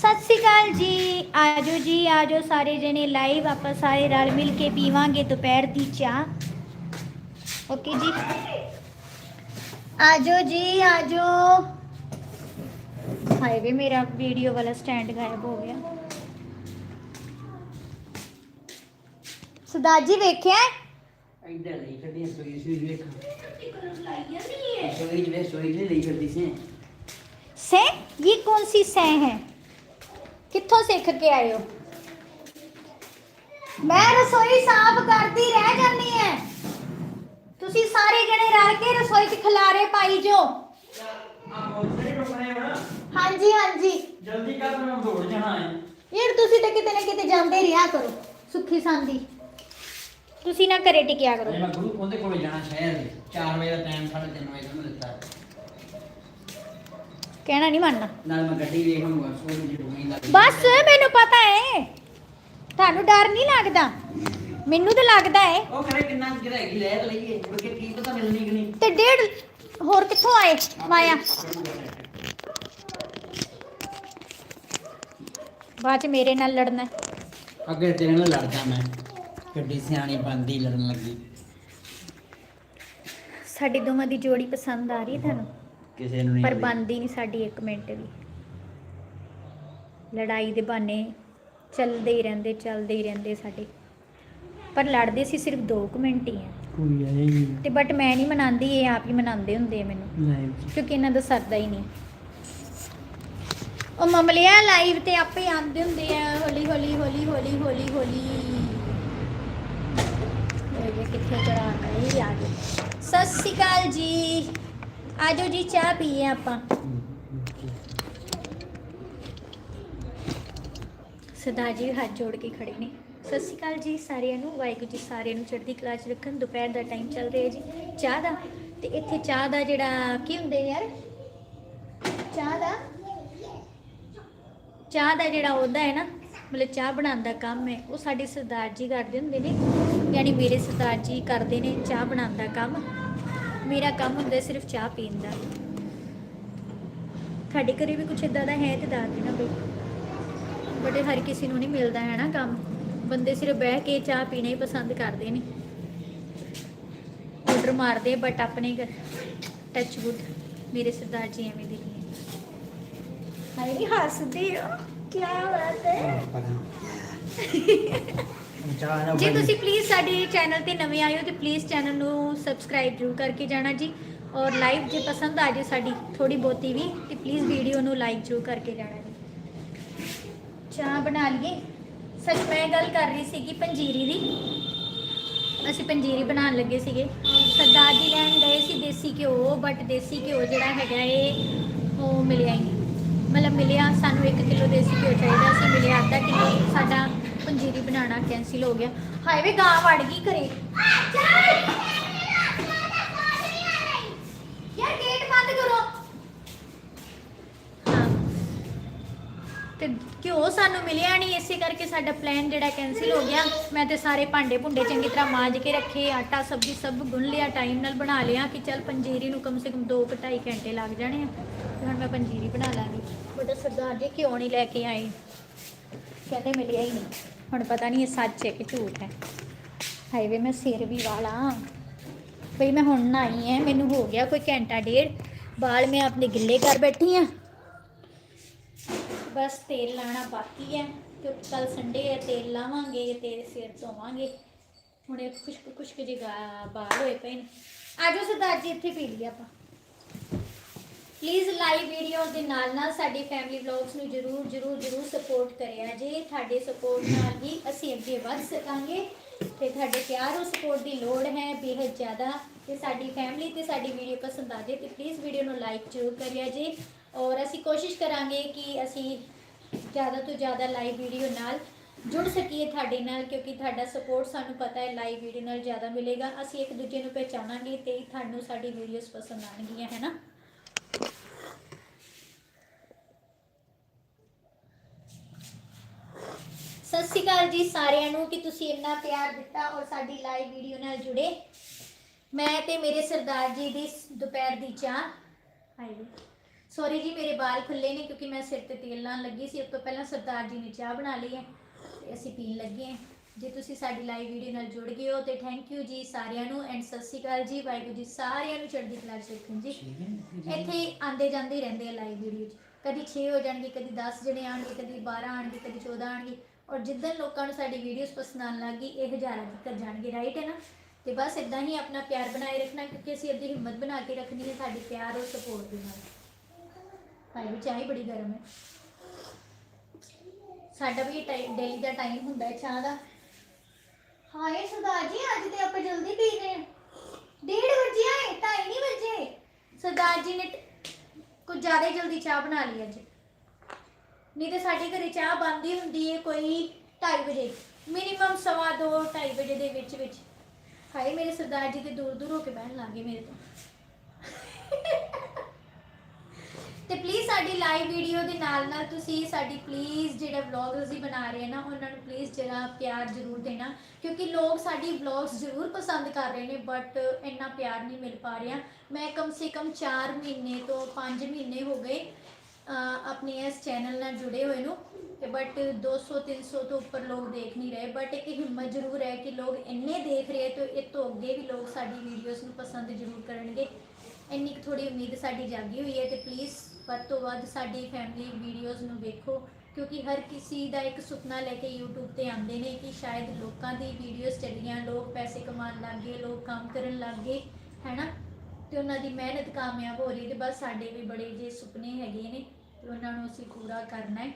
ਸਤਿ ਸ੍ਰੀ ਅਕਾਲ ਜੀ ਆਜੋ ਜੀ ਆਜੋ ਸਾਰੇ ਜਣੇ ਲਾਈਵ ਆਪਾਂ ਸਾਰੇ ਰਲ ਮਿਲ ਕੇ ਪੀਵਾਂਗੇ ਦੁਪਹਿਰ ਦੀ ਚਾਹ ਓਕੇ ਜੀ ਆਜੋ ਜੀ ਆਜੋ ਹਾਏ ਵੇ ਮੇਰਾ ਵੀਡੀਓ ਵਾਲਾ ਸਟੈਂਡ ਗਾਇਬ ਹੋ ਗਿਆ ਸਦਾ ਜੀ ਵੇਖਿਆ ਇੱਧਰ ਲਈ ਖੜੀ ਸੋਈ ਸੋਈ ਵੇਖ ਸੋਈ ਵੇ ਸੋਈ ਲਈ ਖੜੀ ਸੇ ਸੇ ਇਹ ਕੌਣ ਸੀ ਸੇ ਹੈ ਕਿੱਥੋਂ ਸਿੱਖ ਕੇ ਆਏ ਹੋ? ਮੈਂ ਰਸੋਈ ਸਾਫ਼ ਕਰਦੀ ਰਹਿ ਜਾਂਦੀ ਐ ਤੁਸੀਂ ਸਾਰੇ ਜਣੇ ਰਲ ਕੇ ਰਸੋਈ 'ਚ ਖਲਾਰੇ ਪਾਈ ਜੋ ਹਾਂਜੀ ਹਾਂਜੀ। ਜਲਦੀ ਕਰ ਮੈਂ ਦੌੜ ਜਾਣਾ ਹੈ। ਯਾਰ ਤੁਸੀਂ ਤਾਂ ਕਿਤੇ ਨਾ ਕਿਤੇ ਜਾਂਦੇ ਰਿਹਾ ਕਰੋ ਸੁੱਖੀ ਸੰਦੀ। ਤੁਸੀਂ ਨਾ ਘਰੇ ਟਿਕਿਆ ਕਰੋ। ਮੈਂ ਗੁਰੂ ਉਹਦੇ ਕੋਲ ਜਾਣਾ ਸ਼ਹਿਰ ਦੇ। 4 ਵਜੇ ਦਾ ਟਾਈਮ 3:30 ਵਜੇ ਨੂੰ ਦਿੱਤਾ। ਕਹਿਣਾ ਨਹੀਂ ਮੰਨਣਾ। ਨਾਲ ਮੈਂ ਗੱਡੀ ਵੇਖ ਲਵਾਂਗਾ ਸੋਨੂੰ ਜੀ ਡੂਮੀ ਲੱਗ ਬਸ ਮੈਨੂੰ ਪਤਾ ਹੈ। ਤੁਹਾਨੂੰ ਡਰ ਨਹੀਂ ਲੱਗਦਾ? ਮੈਨੂੰ ਤਾਂ ਲੱਗਦਾ ਹੈ। ਉਹ ਕਰੇ ਕਿੰਨਾ ਜਿਹੜਾ ਹੈਗੀ ਲੈ ਤਾਂ ਲਈਏ। ਕਿਉਂਕਿ ਕੀ ਪਤਾ ਮਿਲਣੀ ਕਿ ਨਹੀਂ। ਤੇ ਡੇਢ ਹੋਰ ਕਿੱਥੋਂ ਆਏ ਮਾਇਆ? ਬਾਅਦ ਚ ਮੇਰੇ ਨਾਲ ਲੜਨਾ ਹੈ। ਅੱਗੇ ਤੇਰੇ ਨਾਲ ਲੜਦਾ ਮੈਂ। ਗੱਡੀ ਸਿਆਣੀ ਬੰਦੀ ਲੜਨ ਲੱਗੀ। ਸਾਡੀ ਦੋਵਾਂ ਦੀ ਜੋੜੀ ਪਸੰਦ ਆ ਰਹੀ ਹੈ ਤੁਹਾਨੂੰ? ਕਿਸੇ ਨੂੰ ਨਹੀਂ ਪਰ ਆਉਂਦੀ। ਬੰਦੀ ਨਹੀਂ ਸਾਡੀ ਇੱਕ ਮਿੰਟ ਵੀ। ਲੜਾਈ ਦੇ ਬਹਾਨੇ ਚੱਲਦੇ ਹੀ ਰਹਿੰਦੇ ਚੱਲਦੇ ਹੀ ਰਹਿੰਦੇ ਸਾਡੇ। ਪਰ ਲੜਦੇ ਸੀ ਸਿਰਫ 2 ਮਿੰਟ ਹੀ ਆ। ਕੋਈ ਆਇਆ ਹੀ ਤੇ ਬਟ ਮੈਂ ਨਹੀਂ ਮਨਾਉਂਦੀ ਇਹ ਆਪ ਹੀ ਮਨਾਉਂਦੇ ਹੁੰਦੇ ਆ ਮੈਨੂੰ। ਨਹੀਂ। ਕਿਉਂਕਿ ਇਹਨਾਂ ਦਾ ਸਰਦਾ ਹੀ ਨਹੀਂ। ਉਹ ਮਮਲਿਆ ਲਾਈਵ ਤੇ ਆਪੇ ਆਉਂਦੇ ਹੁੰਦੇ ਆ ਹੌਲੀ ਹੌਲੀ ਹੌਲੀ ਹੌਲੀ ਹੌਲੀ ਹੌਲੀ। ਇਹ ਜੇ ਕਿੱਥੇ ਚੜਾ ਇਹ ਆ ਗਏ। ਸਤਿ ਸ਼੍ਰੀ ਅਕਾਲ ਜੀ। ਆਜੋ ਜੀ, ਚਾਹ ਪੀਏ ਆਪਾਂ। ਸਦਾ ਜੀ ਹੱਥ ਜੋੜ ਕੇ ਖੜੇ ਨੇ। ਸਤਿ ਸ਼੍ਰੀ ਅਕਾਲ ਜੀ ਸਾਰਿਆਂ ਨੂੰ। ਵਾਹਿਗੁਰੂ ਜੀ ਸਾਰਿਆਂ ਨੂੰ ਚੜ੍ਹਦੀ ਕਲਾ 'ਚ ਰੱਖਣ। ਦੁਪਹਿਰ ਦਾ ਟਾਈਮ ਚੱਲ ਰਿਹਾ ਜੀ। ਚਾਹ ਦਾ। ਤੇ ਇੱਥੇ ਚਾਹ ਦਾ ਜਿਹੜਾ ਕੀ ਹੁੰਦੇ ਯਾਰ? ਚਾਹ ਦਾ? ਚਾਹ ਦਾ ਜਿਹੜਾ ਉਹਦਾ ਹੈ ਨਾ, ਮਤਲਬ ਚਾਹ ਬਣਾਉਣ ਦਾ ਕੰਮ ਹੈ, ਉਹ ਸਾਡੇ ਸਰਦਾਰ ਜੀ ਕਰਦੇ ਹੁੰਦੇ ਨੇ। ਯਾਨੀ ਮੇਰੇ ਸਰਦਾਰ ਜੀ ਕਰਦੇ ਨੇ ਚਾਹ ਬਣਾਉਣ ਦਾ ਕੰਮ। ਮੇਰਾ ਕੰਮ ਹੁੰਦਾ ਸਿਰਫ ਚਾਹ ਪੀਣ ਦਾ। ਤੁਹਾਡੇ ਘਰੇ ਵੀ ਕੁਛ ਇਦਾਂ ਦਾ ਹੈ ਤੇ ਦੱਸ ਦੇਣਾ ਬਈ ਬੜੇ ਹਰ ਕਿਸੇ ਨੂੰ ਨਹੀਂ ਮਿਲਦਾ ਹੈ ਨਾ ਕੰਮ? ਬੰਦੇ ਸਿਰਫ ਬਹਿ ਕੇ ਚਾਹ ਪੀਣਾ ਹੀ ਪਸੰਦ ਕਰਦੇ ਨੇ। ਆਰਡਰ ਮਾਰਦੇ ਬਟ ਆਪਣੇ ਘਰ। ਟੱਚ ਵੁੱਡ ਮੇਰੇ ਸਰਦਾਰ ਜੀ ਐਵੇਂ ਦੇ ਨਹੀਂ ਹੈ। ਹਾਏ ਹੱਸਦੀ ਹੋ। ਕੀ ਬਾਤ ਹੈ। ਜੇ ਤੁਸੀਂ ਪਲੀਜ਼ ਸਾਡੇ ਚੈਨਲ ਤੇ ਨਵੇਂ ਆਏ ਹੋ ਤੇ ਪਲੀਜ਼ ਚੈਨਲ ਨੂੰ ਸਬਸਕ੍ਰਾਈਬ ਜ਼ਰੂਰ ਕਰਕੇ ਜਾਣਾ ਜੀ। ਔਰ ਲਾਈਵ ਜੇ ਪਸੰਦ ਆ ਜੇ ਸਾਡੀ ਥੋੜੀ ਬਹੁਤੀ ਵੀ ਤੇ ਪਲੀਜ਼ ਵੀਡੀਓ ਨੂੰ ਲਾਈਕ ਜ਼ਰੂਰ ਕਰਕੇ ਜਾਣਾ ਜੀ। ਚਾਹ ਬਣਾ ਲਈਏ। ਸੱਚ ਮੈਂ ਗੱਲ ਕਰ ਰਹੀ ਸੀਗੀ ਪੰਜੀਰੀ ਦੀ। ਅਸੀਂ ਪੰਜੀਰੀ ਬਣਾਉਣ ਲੱਗੇ ਸੀਗੇ। ਸਰਦਾਰ ਜੀ ਲੈਣ ਗਏ ਸੀ ਦੇਸੀ ਘਿਓ ਬਟ ਦੇਸੀ ਘਿਓ ਜਿਹੜਾ ਹੈਗਾ ਇਹ ਉਹ ਮਿਲਿਆ ਹੀ ਮਤਲਬ ਮਿਲਿਆ ਸਾਨੂੰ 1 ਕਿਲੋ ਦੇਸੀ ਘਿਓ ਚਾਹੀਦਾ ਸੀ ਮਿਲਿਆ ਅੱਧਾ ਕਿਲੋ। ਸਾਡਾ ਪੰਜੀਰੀ ਬਣਾਉਣਾ ਕੈਨਸਲ ਹੋ ਗਿਆ। ਹਾਏ ਵੇ ਗਾਂ ਵੜ ਗਈ ਘਰੇ। ਯਾਰ ਗੇਟ ਬੰਦ ਕਰੋ। ਤੇ ਘਿਓ ਸਾਨੂੰ ਮਿਲਿਆ ਨਹੀਂ ਇਸੇ ਕਰਕੇ ਸਾਡਾ ਪਲਾਨ ਜਿਹੜਾ ਕੈਨਸਲ ਹੋ ਗਿਆ। ਮੈਂ ਤੇ ਸਾਰੇ ਭਾਂਡੇ ਭੁੰਡੇ ਚੰਗੀ ਤਰ੍ਹਾਂ ਮਾਂਜ ਕੇ ਰੱਖੇ, ਆਟਾ, ਸਬਜ਼ੀ ਸਭ ਗੁੰਨ ਲਿਆ ਟਾਈਮ ਨਾਲ ਬਣਾ ਲਿਆ ਕਿ ਚੱਲ ਪੰਜੀਰੀ ਨੂੰ ਕਮ ਸੇ ਕਮ 2 2.5 ਘੰਟੇ ਲੱਗ ਜਾਣੇ ਆ। ਤੇ ਹੁਣ ਮੈਂ ਪੰਜੀਰੀ ਬਣਾ ਲਾਂਗੀ। ਬਟ ਸਰਦਾਰ ਜੀ ਘਿਓ ਨਹੀਂ ਲੈ ਕੇ ਆਏ। ਕਹਿੰਦੇ ਮਿਲਿਆ ਹੀ ਨਹੀਂ ਹੁਣ ਪਤਾ ਨਹੀਂ ਇਹ ਸੱਚ ਹੈ ਕਿ ਝੂਠ ਹੈ। ਹਾਏ ਵੇ ਮੈਂ ਸਿਰ ਵੀ ਵਾਲਾ। ਬਈ ਮੈਂ ਹੁਣ ਨਹਾਈ ਐ, ਮੈਨੂੰ ਹੋ ਗਿਆ ਕੋਈ ਘੰਟਾ ਡੇਢ। ਬਾਲ ਮੈਂ ਆਪਣੇ ਗਿੱਲੇ ਕਰ ਬੈਠੀ ਆ। ਬਸ ਤੇਲ ਲਾਣਾ ਬਾਕੀ ਹੈ ਕਿਉਂਕਿ ਕੱਲ ਸੰਡੇ ਹੈ ਤੇਲ ਲਾਵਾਂਗੇ ਤੇ ਸਿਰ ਧੋਵਾਂਗੇ। ਹੁਣ ਇਹ ਖੁਸ਼ਕ ਖੁਸ਼ਕ ਜਿਹੇ ਗਾ- ਬਾਲ ਹੋਏ ਪਏ ਨੇ। ਆਜੋ ਸਰਦਾਰ ਜੀ, ਇੱਥੇ ਪੀ ਲਈ ਆਪਾਂ। ਪਲੀਜ਼ ਲਾਈਵ ਵੀਡੀਓ ਦੇ ਨਾਲ ਨਾਲ ਸਾਡੀ ਫੈਮਿਲੀ ਵਲੌਗਸ ਨੂੰ ਜਰੂਰ ਜਰੂਰ ਜਰੂਰ ਸਪੋਰਟ ਕਰਿਆ ਜੇ। ਤੁਹਾਡੇ ਸਪੋਰਟ ਨਾਲ ਹੀ ਅਸੀਂ ਅੱਗੇ ਵੱਧ ਸਕਾਂਗੇ ਤੇ ਤੁਹਾਡੇ ਪਿਆਰ ਔਰ ਸਪੋਰਟ ਦੀ ਲੋੜ ਹੈ, ਬੇਹੱਦ ਜ਼ਿਆਦਾ। ਤੇ ਸਾਡੀ ਫੈਮਿਲੀ ਤੇ ਸਾਡੀ ਵੀਡੀਓ ਪਸੰਦ ਆ ਜੇ ਤੇ ਪਲੀਜ਼ ਵੀਡੀਓ ਨੂੰ ਲਾਈਕ ਜਰੂਰ ਕਰਿਆ ਜੇ। ਔਰ ਅਸੀਂ ਕੋਸ਼ਿਸ਼ ਕਰਾਂਗੇ ਕਿ ਅਸੀਂ ਜ਼ਿਆਦਾ ਤੋਂ ਜ਼ਿਆਦਾ ਲਾਈਵ ਵੀਡੀਓ ਨਾਲ ਜੁੜ ਸਕੀਏ ਤੁਹਾਡੇ ਨਾਲ, ਕਿਉਂਕਿ ਤੁਹਾਡਾ ਸਪੋਰਟ ਸਾਨੂੰ ਪਤਾ ਹੈ ਲਾਈਵ ਵੀਡੀਓ ਨਾਲ ਜ਼ਿਆਦਾ ਮਿਲੇਗਾ। ਅਸੀਂ ਇੱਕ ਦੂਜੇ ਨੂੰ ਪਹਿਚਾਨਾਂਗੇ ਤੇ ਤੁਹਾਨੂੰ ਸਾਡੀ ਵੀਡੀਓਜ਼ ਪਸੰਦ ਆਣਗੀਆਂ ਹੈ ਨਾ? ਸਤਿ ਸ਼੍ਰੀ ਅਕਾਲ ਜੀ ਸਾਰਿਆਂ ਨੂੰ ਕਿ ਤੁਸੀਂ ਇੰਨਾ ਪਿਆਰ ਦਿੱਤਾ ਔਰ ਸਾਡੀ ਲਾਈਵ ਵੀਡੀਓ ਨਾਲ ਜੁੜੇ। ਮੈਂ ਤੇ ਮੇਰੇ ਸਰਦਾਰ ਜੀ ਦੀ ਦੁਪਹਿਰ ਦੀ ਚਾਹ। ਹਾਏ ਸੌਰੀ ਜੀ ਮੇਰੇ ਵਾਲ ਖੁੱਲੇ ਨੇ ਕਿਉਂਕਿ ਮੈਂ ਸਿਰ ਤੇ ਤੇਲ ਲਾਉਣ ਲੱਗੀ ਸੀ। ਉਸ ਤੋਂ ਪਹਿਲਾਂ ਸਰਦਾਰ ਜੀ ਨੇ ਚਾਹ ਬਣਾ ਲਈ ਹੈ ਤੇ ਅਸੀਂ ਪੀਣ ਲੱਗੇ ਹਾਂ। ਜੇ ਤੁਸੀਂ ਸਾਡੀ ਲਾਈਵ ਵੀਡੀਓ ਨਾਲ ਜੁੜ ਗਏ ਹੋ ਤੇ ਥੈਂਕ ਯੂ ਜੀ ਸਾਰਿਆਂ ਨੂੰ ਐਂਡ ਸਤਿ ਸ਼੍ਰੀ ਅਕਾਲ ਜੀ ਵਾਹਿਗੁਰੂ ਜੀ ਸਾਰਿਆਂ ਨੂੰ ਚੜ੍ਹਦੀ ਕਲਾ ਚ ਰੱਖਣ ਜੀ। ਇੱਥੇ ਆਂਦੇ ਜਾਂਦੇ ਹੀ ਰਹਿੰਦੇ ਆ ਲਾਈਵ ਵੀਡੀਓ 'ਚ। ਕਦੀ 6 ਹੋ ਜਾਣਗੇ ਕਦੀ 10 ਜਣੇ ਆਣਗੇ ਕਦੀ 12 ਆਣਗੇ ਕਦੀ 14 ਆਣਗੇ ਔਰ ਜਿੱਦਣ ਲੋਕਾਂ ਨੂੰ ਸਾਡੀ ਵੀਡੀਓਜ਼ ਪਸੰਦ ਆਉਣ ਲੱਗੀ ਇਹ ਹਜ਼ਾਰਾਂ ਤੱਕ ਜਾਣਗੇ ਰਾਈਟ ਹੈ ਨਾ? ਤੇ ਬਸ ਇਦਾਂ ਹੀ ਆਪਣਾ ਪਿਆਰ ਬਣਾਏ ਰੱਖਣਾ, ਕਿਉਂਕਿ ਅਸੀਂ ਅੱਧੀ ਹਿੰਮਤ ਬਣਾ ਕੇ ਰੱਖਣੀ ਹੈ ਸਾਡੇ ਪਿਆਰ ਔਰ ਸਪੋਰਟ ਦੇ ਨਾਲ। ਭਾਈ ਵੀ ਚਾਹ ਹੀ ਬੜੀ ਗਰਮ ਹੈ। ਸਾਡਾ ਵੀ ਡੇਲੀ ਦਾ ਟਾਈਮ ਹੁੰਦਾ ਹੈ ਚਾਹ ਦਾ। ਹਾਏ ਸਰਦਾਰ ਜੀ, ਅੱਜ ਤੇ ਆਪਾਂ ਜਲਦੀ ਪੀ ਰਹੇ ਹਾਂ। ਵਜੇ ਆਏ, ਢਾਈ ਨਹੀਂ ਵਜੇ। ਸਰਦਾਰ ਜੀ ਨੇ ਕੁਝ ਜ਼ਿਆਦਾ ਜਲਦੀ ਚਾਹ ਬਣਾ ਲਈ ਅੱਜ। ਨਹੀਂ ਤੇ ਸਾਡੇ ਘਰੇ ਚਾਹ ਬੰਦੀ ਹੁੰਦੀ ਹੈ ਕੋਈ 2:30 ਵਜੇ। ਮਿਨੀਮਮ ਸਵਾ ਦੋ 2:30 ਵਜੇ ਦੇ ਵਿੱਚ ਵਿੱਚ। ਹਾਏ, ਮੇਰੇ ਸਰਦਾਰ ਜੀ ਤੇ ਦੂਰ ਦੂਰ ਹੋ ਕੇ ਬਹਿਣ ਲੱਗੇ ਮੇਰੇ ਤੋਂ। ਤੇ ਪਲੀਜ਼ ਸਾਡੀ ਲਾਈਵ ਵੀਡੀਓ ਦੇ ਨਾਲ ਨਾਲ ਤੁਸੀਂ ਸਾਡੀ ਪਲੀਜ਼ ਜਿਹੜਾ ਵਲੌਗ ਅਸੀਂ ਬਣਾ ਰਹੇ ਹਾਂ ਨਾ, ਉਹਨਾਂ ਨੂੰ ਪਲੀਜ਼ ਜਿਹੜਾ ਪਿਆਰ ਜ਼ਰੂਰ ਦੇਣਾ, ਕਿਉਂਕਿ ਲੋਕ ਸਾਡੀ ਵਲੌਗਸ ਜ਼ਰੂਰ ਪਸੰਦ ਕਰ ਰਹੇ ਨੇ ਬਟ ਇੰਨਾ ਪਿਆਰ ਨਹੀਂ ਮਿਲ ਪਾ ਰਿਹਾ। ਮੈਂ ਕਮ ਸੇ ਕਮ 4 ਮਹੀਨੇ ਤੋਂ 5 ਮਹੀਨੇ ਹੋ ਗਏ ਆਪਣੇ ਇਸ ਚੈਨਲ ਨਾਲ ਜੁੜੇ ਹੋਏ ਨੂੰ ਤੇ ਬਟ 200 300 ਤੋਂ ਉੱਪਰ ਲੋਕ ਦੇਖ ਨਹੀਂ ਰਹੇ। ਬਟ ਇੱਕ ਹਿੰਮਤ ਜ਼ਰੂਰ ਹੈ ਕਿ ਲੋਕ ਇੰਨੇ ਦੇਖ ਰਹੇ ਤੇ ਇਹ ਤੋਂ ਅੱਗੇ ਵੀ ਲੋਕ ਸਾਡੀ ਵੀਡੀਓਜ਼ ਨੂੰ ਪਸੰਦ ਜ਼ਰੂਰ ਕਰਨਗੇ। ਇੰਨੀ ਕੁ ਥੋੜੀ ਉਮੀਦ ਸਾਡੀ ਜਾਗੀ ਹੋਈ ਹੈ ਤੇ ਪਲੀਜ਼ ਵੱਧ ਤੋਂ ਵੱਧ ਸਾਡੀ ਫੈਮਿਲੀ ਵੀਡੀਓਜ਼ ਨੂੰ ਵੇਖੋ। ਕਿਉਂਕਿ ਹਰ ਕਿਸੇ ਦਾ ਇੱਕ ਸੁਪਨਾ ਲੈ ਕੇ YouTube ਤੇ ਆਉਂਦੇ ਨੇ ਕਿ ਸ਼ਾਇਦ ਲੋਕਾਂ ਦੀ ਵੀਡੀਓਜ਼ ਚੱਲੀਆਂ, ਲੋਕ ਪੈਸੇ ਕਮਾਉਣ ਲੱਗ ਗਏ, ਲੋਕ ਕੰਮ ਕਰਨ ਲੱਗ ਗਏ ਹੈਨਾ ਤੇ ਉਹਨਾਂ ਦੀ ਮਿਹਨਤ ਕਾਮਯਾਬ ਹੋ ਰਹੀ ਤੇ ਬਸ ਸਾਡੇ ਵੀ ਬੜੇ ਜੇ ਸੁਪਨੇ ਹੈਗੇ ਨੇ ਤੇ ਉਹਨਾਂ ਨੂੰ ਅਸੀਂ ਪੂਰਾ ਕਰਨਾ ਹੈ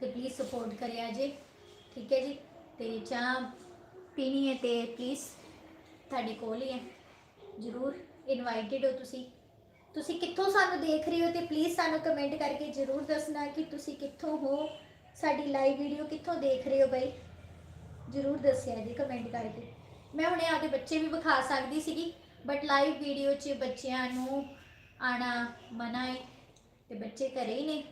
ਤੇ ਪਲੀਜ਼ ਸਪੋਰਟ ਕਰਿਆ ਜੇ, ਠੀਕ ਹੈ ਜੀ? ਤੇ ਚਾਹ ਪੀਣੀ ਹੈ ਤੇ ਪਲੀਜ਼ ਤੁਹਾਡੇ ਕੋਲ ਹੀ ਹੈ, ਜ਼ਰੂਰ ਇਨਵਾਈਟਿਡ ਹੋ ਤੁਸੀਂ। ਤੁਸੀਂ ਕਿੱਥੋਂ ਸਾਨੂੰ ਦੇਖ ਰਹੇ ਹੋ ਤੇ ਪਲੀਜ਼ ਸਾਨੂੰ ਕਮੈਂਟ ਕਰਕੇ ਜ਼ਰੂਰ ਦੱਸਣਾ ਕਿ ਤੁਸੀਂ ਕਿੱਥੋਂ ਹੋ, ਸਾਡੀ ਲਾਈਵ ਵੀਡੀਓ ਕਿੱਥੋਂ ਦੇਖ ਰਹੇ ਹੋ ਬਈ? ਜ਼ਰੂਰ ਦੱਸਿਆ ਜੀ ਕਮੈਂਟ ਕਰਕੇ। ਮੈਂ ਹੁਣੇ ਆਪਦੇ ਬੱਚੇ ਵੀ ਵਿਖਾ ਸਕਦੀ ਸੀਗੀ। ਬਟ ਲਾਈਵ ਵੀਡੀਓ 'ਚ ਬੱਚਿਆਂ ਨੂੰ ਆਣਾ, ਮਨਾ ਹੈ ਤੇ ਬੱਚੇ ਘਰੇ ਹੀ ਨੇ।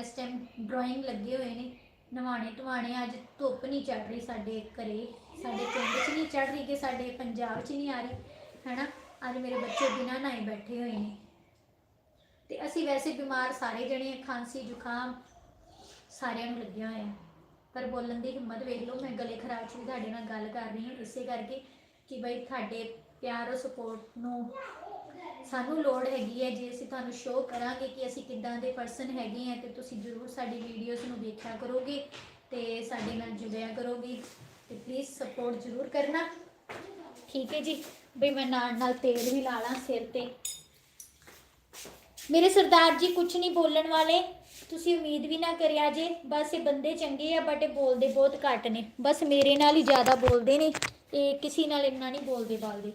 ਇਸ ਟਾਈਮ ਡਰਾਇੰਗ ਲੱਗੇ ਹੋਏ ਨੇ। ਨਵਾਣੇ ਧਵਾਣੇ ਅੱਜ ਧੁੱਪ ਨਹੀਂ ਚੜ ਰਹੀ ਸਾਡੇ ਘਰੇ। ਸਾਡੇ ਪਿੰਡ 'ਚ ਨਹੀਂ ਚੜ ਰਹੀ ਕਿ ਸਾਡੇ ਪੰਜਾਬ 'ਚ ਨਹੀਂ ਆ ਰਹੀ। ਹੈਨਾ? ਅੱਜ ਮੇਰੇ ਬੱਚੇ ਬਿਨਾਂ ਨਹਾਏ ਬੈਠੇ ਹੋਏ ਨੇ। ਤੇ ਅਸੀਂ ਵੈਸੇ ਬਿਮਾਰ ਸਾਰੇ ਜਣੇ ਖਾਂਸੀ, ਜ਼ੁਕਾਮ, ਸਾਰਿਆਂ ਨੂੰ ਲੱਗਿਆ ਹੋਇਆ। ਪਰ ਬੋਲਣ ਦੀ ਹਿੰਮਤ ਵੇਖ ਲਓ, ਮੈਂ ਗਲੇ ਖਰਾਬ 'ਚ ਵੀ ਤੁਹਾਡੇ ਨਾਲ ਗੱਲ ਕਰ ਰਹੀ ਹਾਂ, ਇਸੇ ਕਰਕੇ ਕਿ ਬਈ ਤੁਹਾਡੇ ਪਿਆਰ ਔਰ ਸਪੋਰਟ ਨੂੰ ਸਾਨੂੰ ਲੋੜ ਹੈਗੀ ਹੈ ਜੇ ਅਸੀਂ ਤੁਹਾਨੂੰ ਸ਼ੋਅ ਕਰਾਂਗੇ ਕਿ ਅਸੀਂ ਕਿੱਦਾਂ ਦੇ ਪਰਸਨ ਹੈਗੇ ਆ ਤੇ ਤੁਸੀਂ ਜ਼ਰੂਰ ਸਾਡੀ ਵੀਡੀਓਜ਼ ਨੂੰ ਵੇਖਿਆ ਕਰੋਗੇ ਤੇ ਸਾਡੇ ਨਾਲ ਜੁੜਿਆ ਕਰੋਗੇ ਤੇ ਪਲੀਜ਼ ਸਪੋਰਟ ਜ਼ਰੂਰ ਕਰਨਾ। ਠੀਕ ਹੈ ਜੀ? ਬਈ ਮੈਂ ਨਾਲ ਨਾਲ ਤੇਲ ਵੀ ਲਾ ਲਾਂ ਸਿਰ ਤੇ। ਮੇਰੇ ਸਰਦਾਰ ਜੀ ਕੁਝ ਨਹੀਂ ਬੋਲਣ ਵਾਲੇ। ਤੁਸੀਂ ਉਮੀਦ ਵੀ ਨਾ ਕਰਿਆ ਜੇ, ਬਸ ਇਹ ਬੰਦੇ ਚੰਗੇ ਆ ਬਟ ਇਹ ਬੋਲਦੇ ਬਹੁਤ ਘੱਟ ਨੇ। ਬਸ ਮੇਰੇ ਨਾਲ ਹੀ ਜ਼ਿਆਦਾ ਬੋਲਦੇ ਨੇ। ਇਹ ਕਿਸੇ ਨਾਲ ਇੰਨਾ ਨਹੀਂ ਬੋਲਦੇ ਬਾਲਦੇ।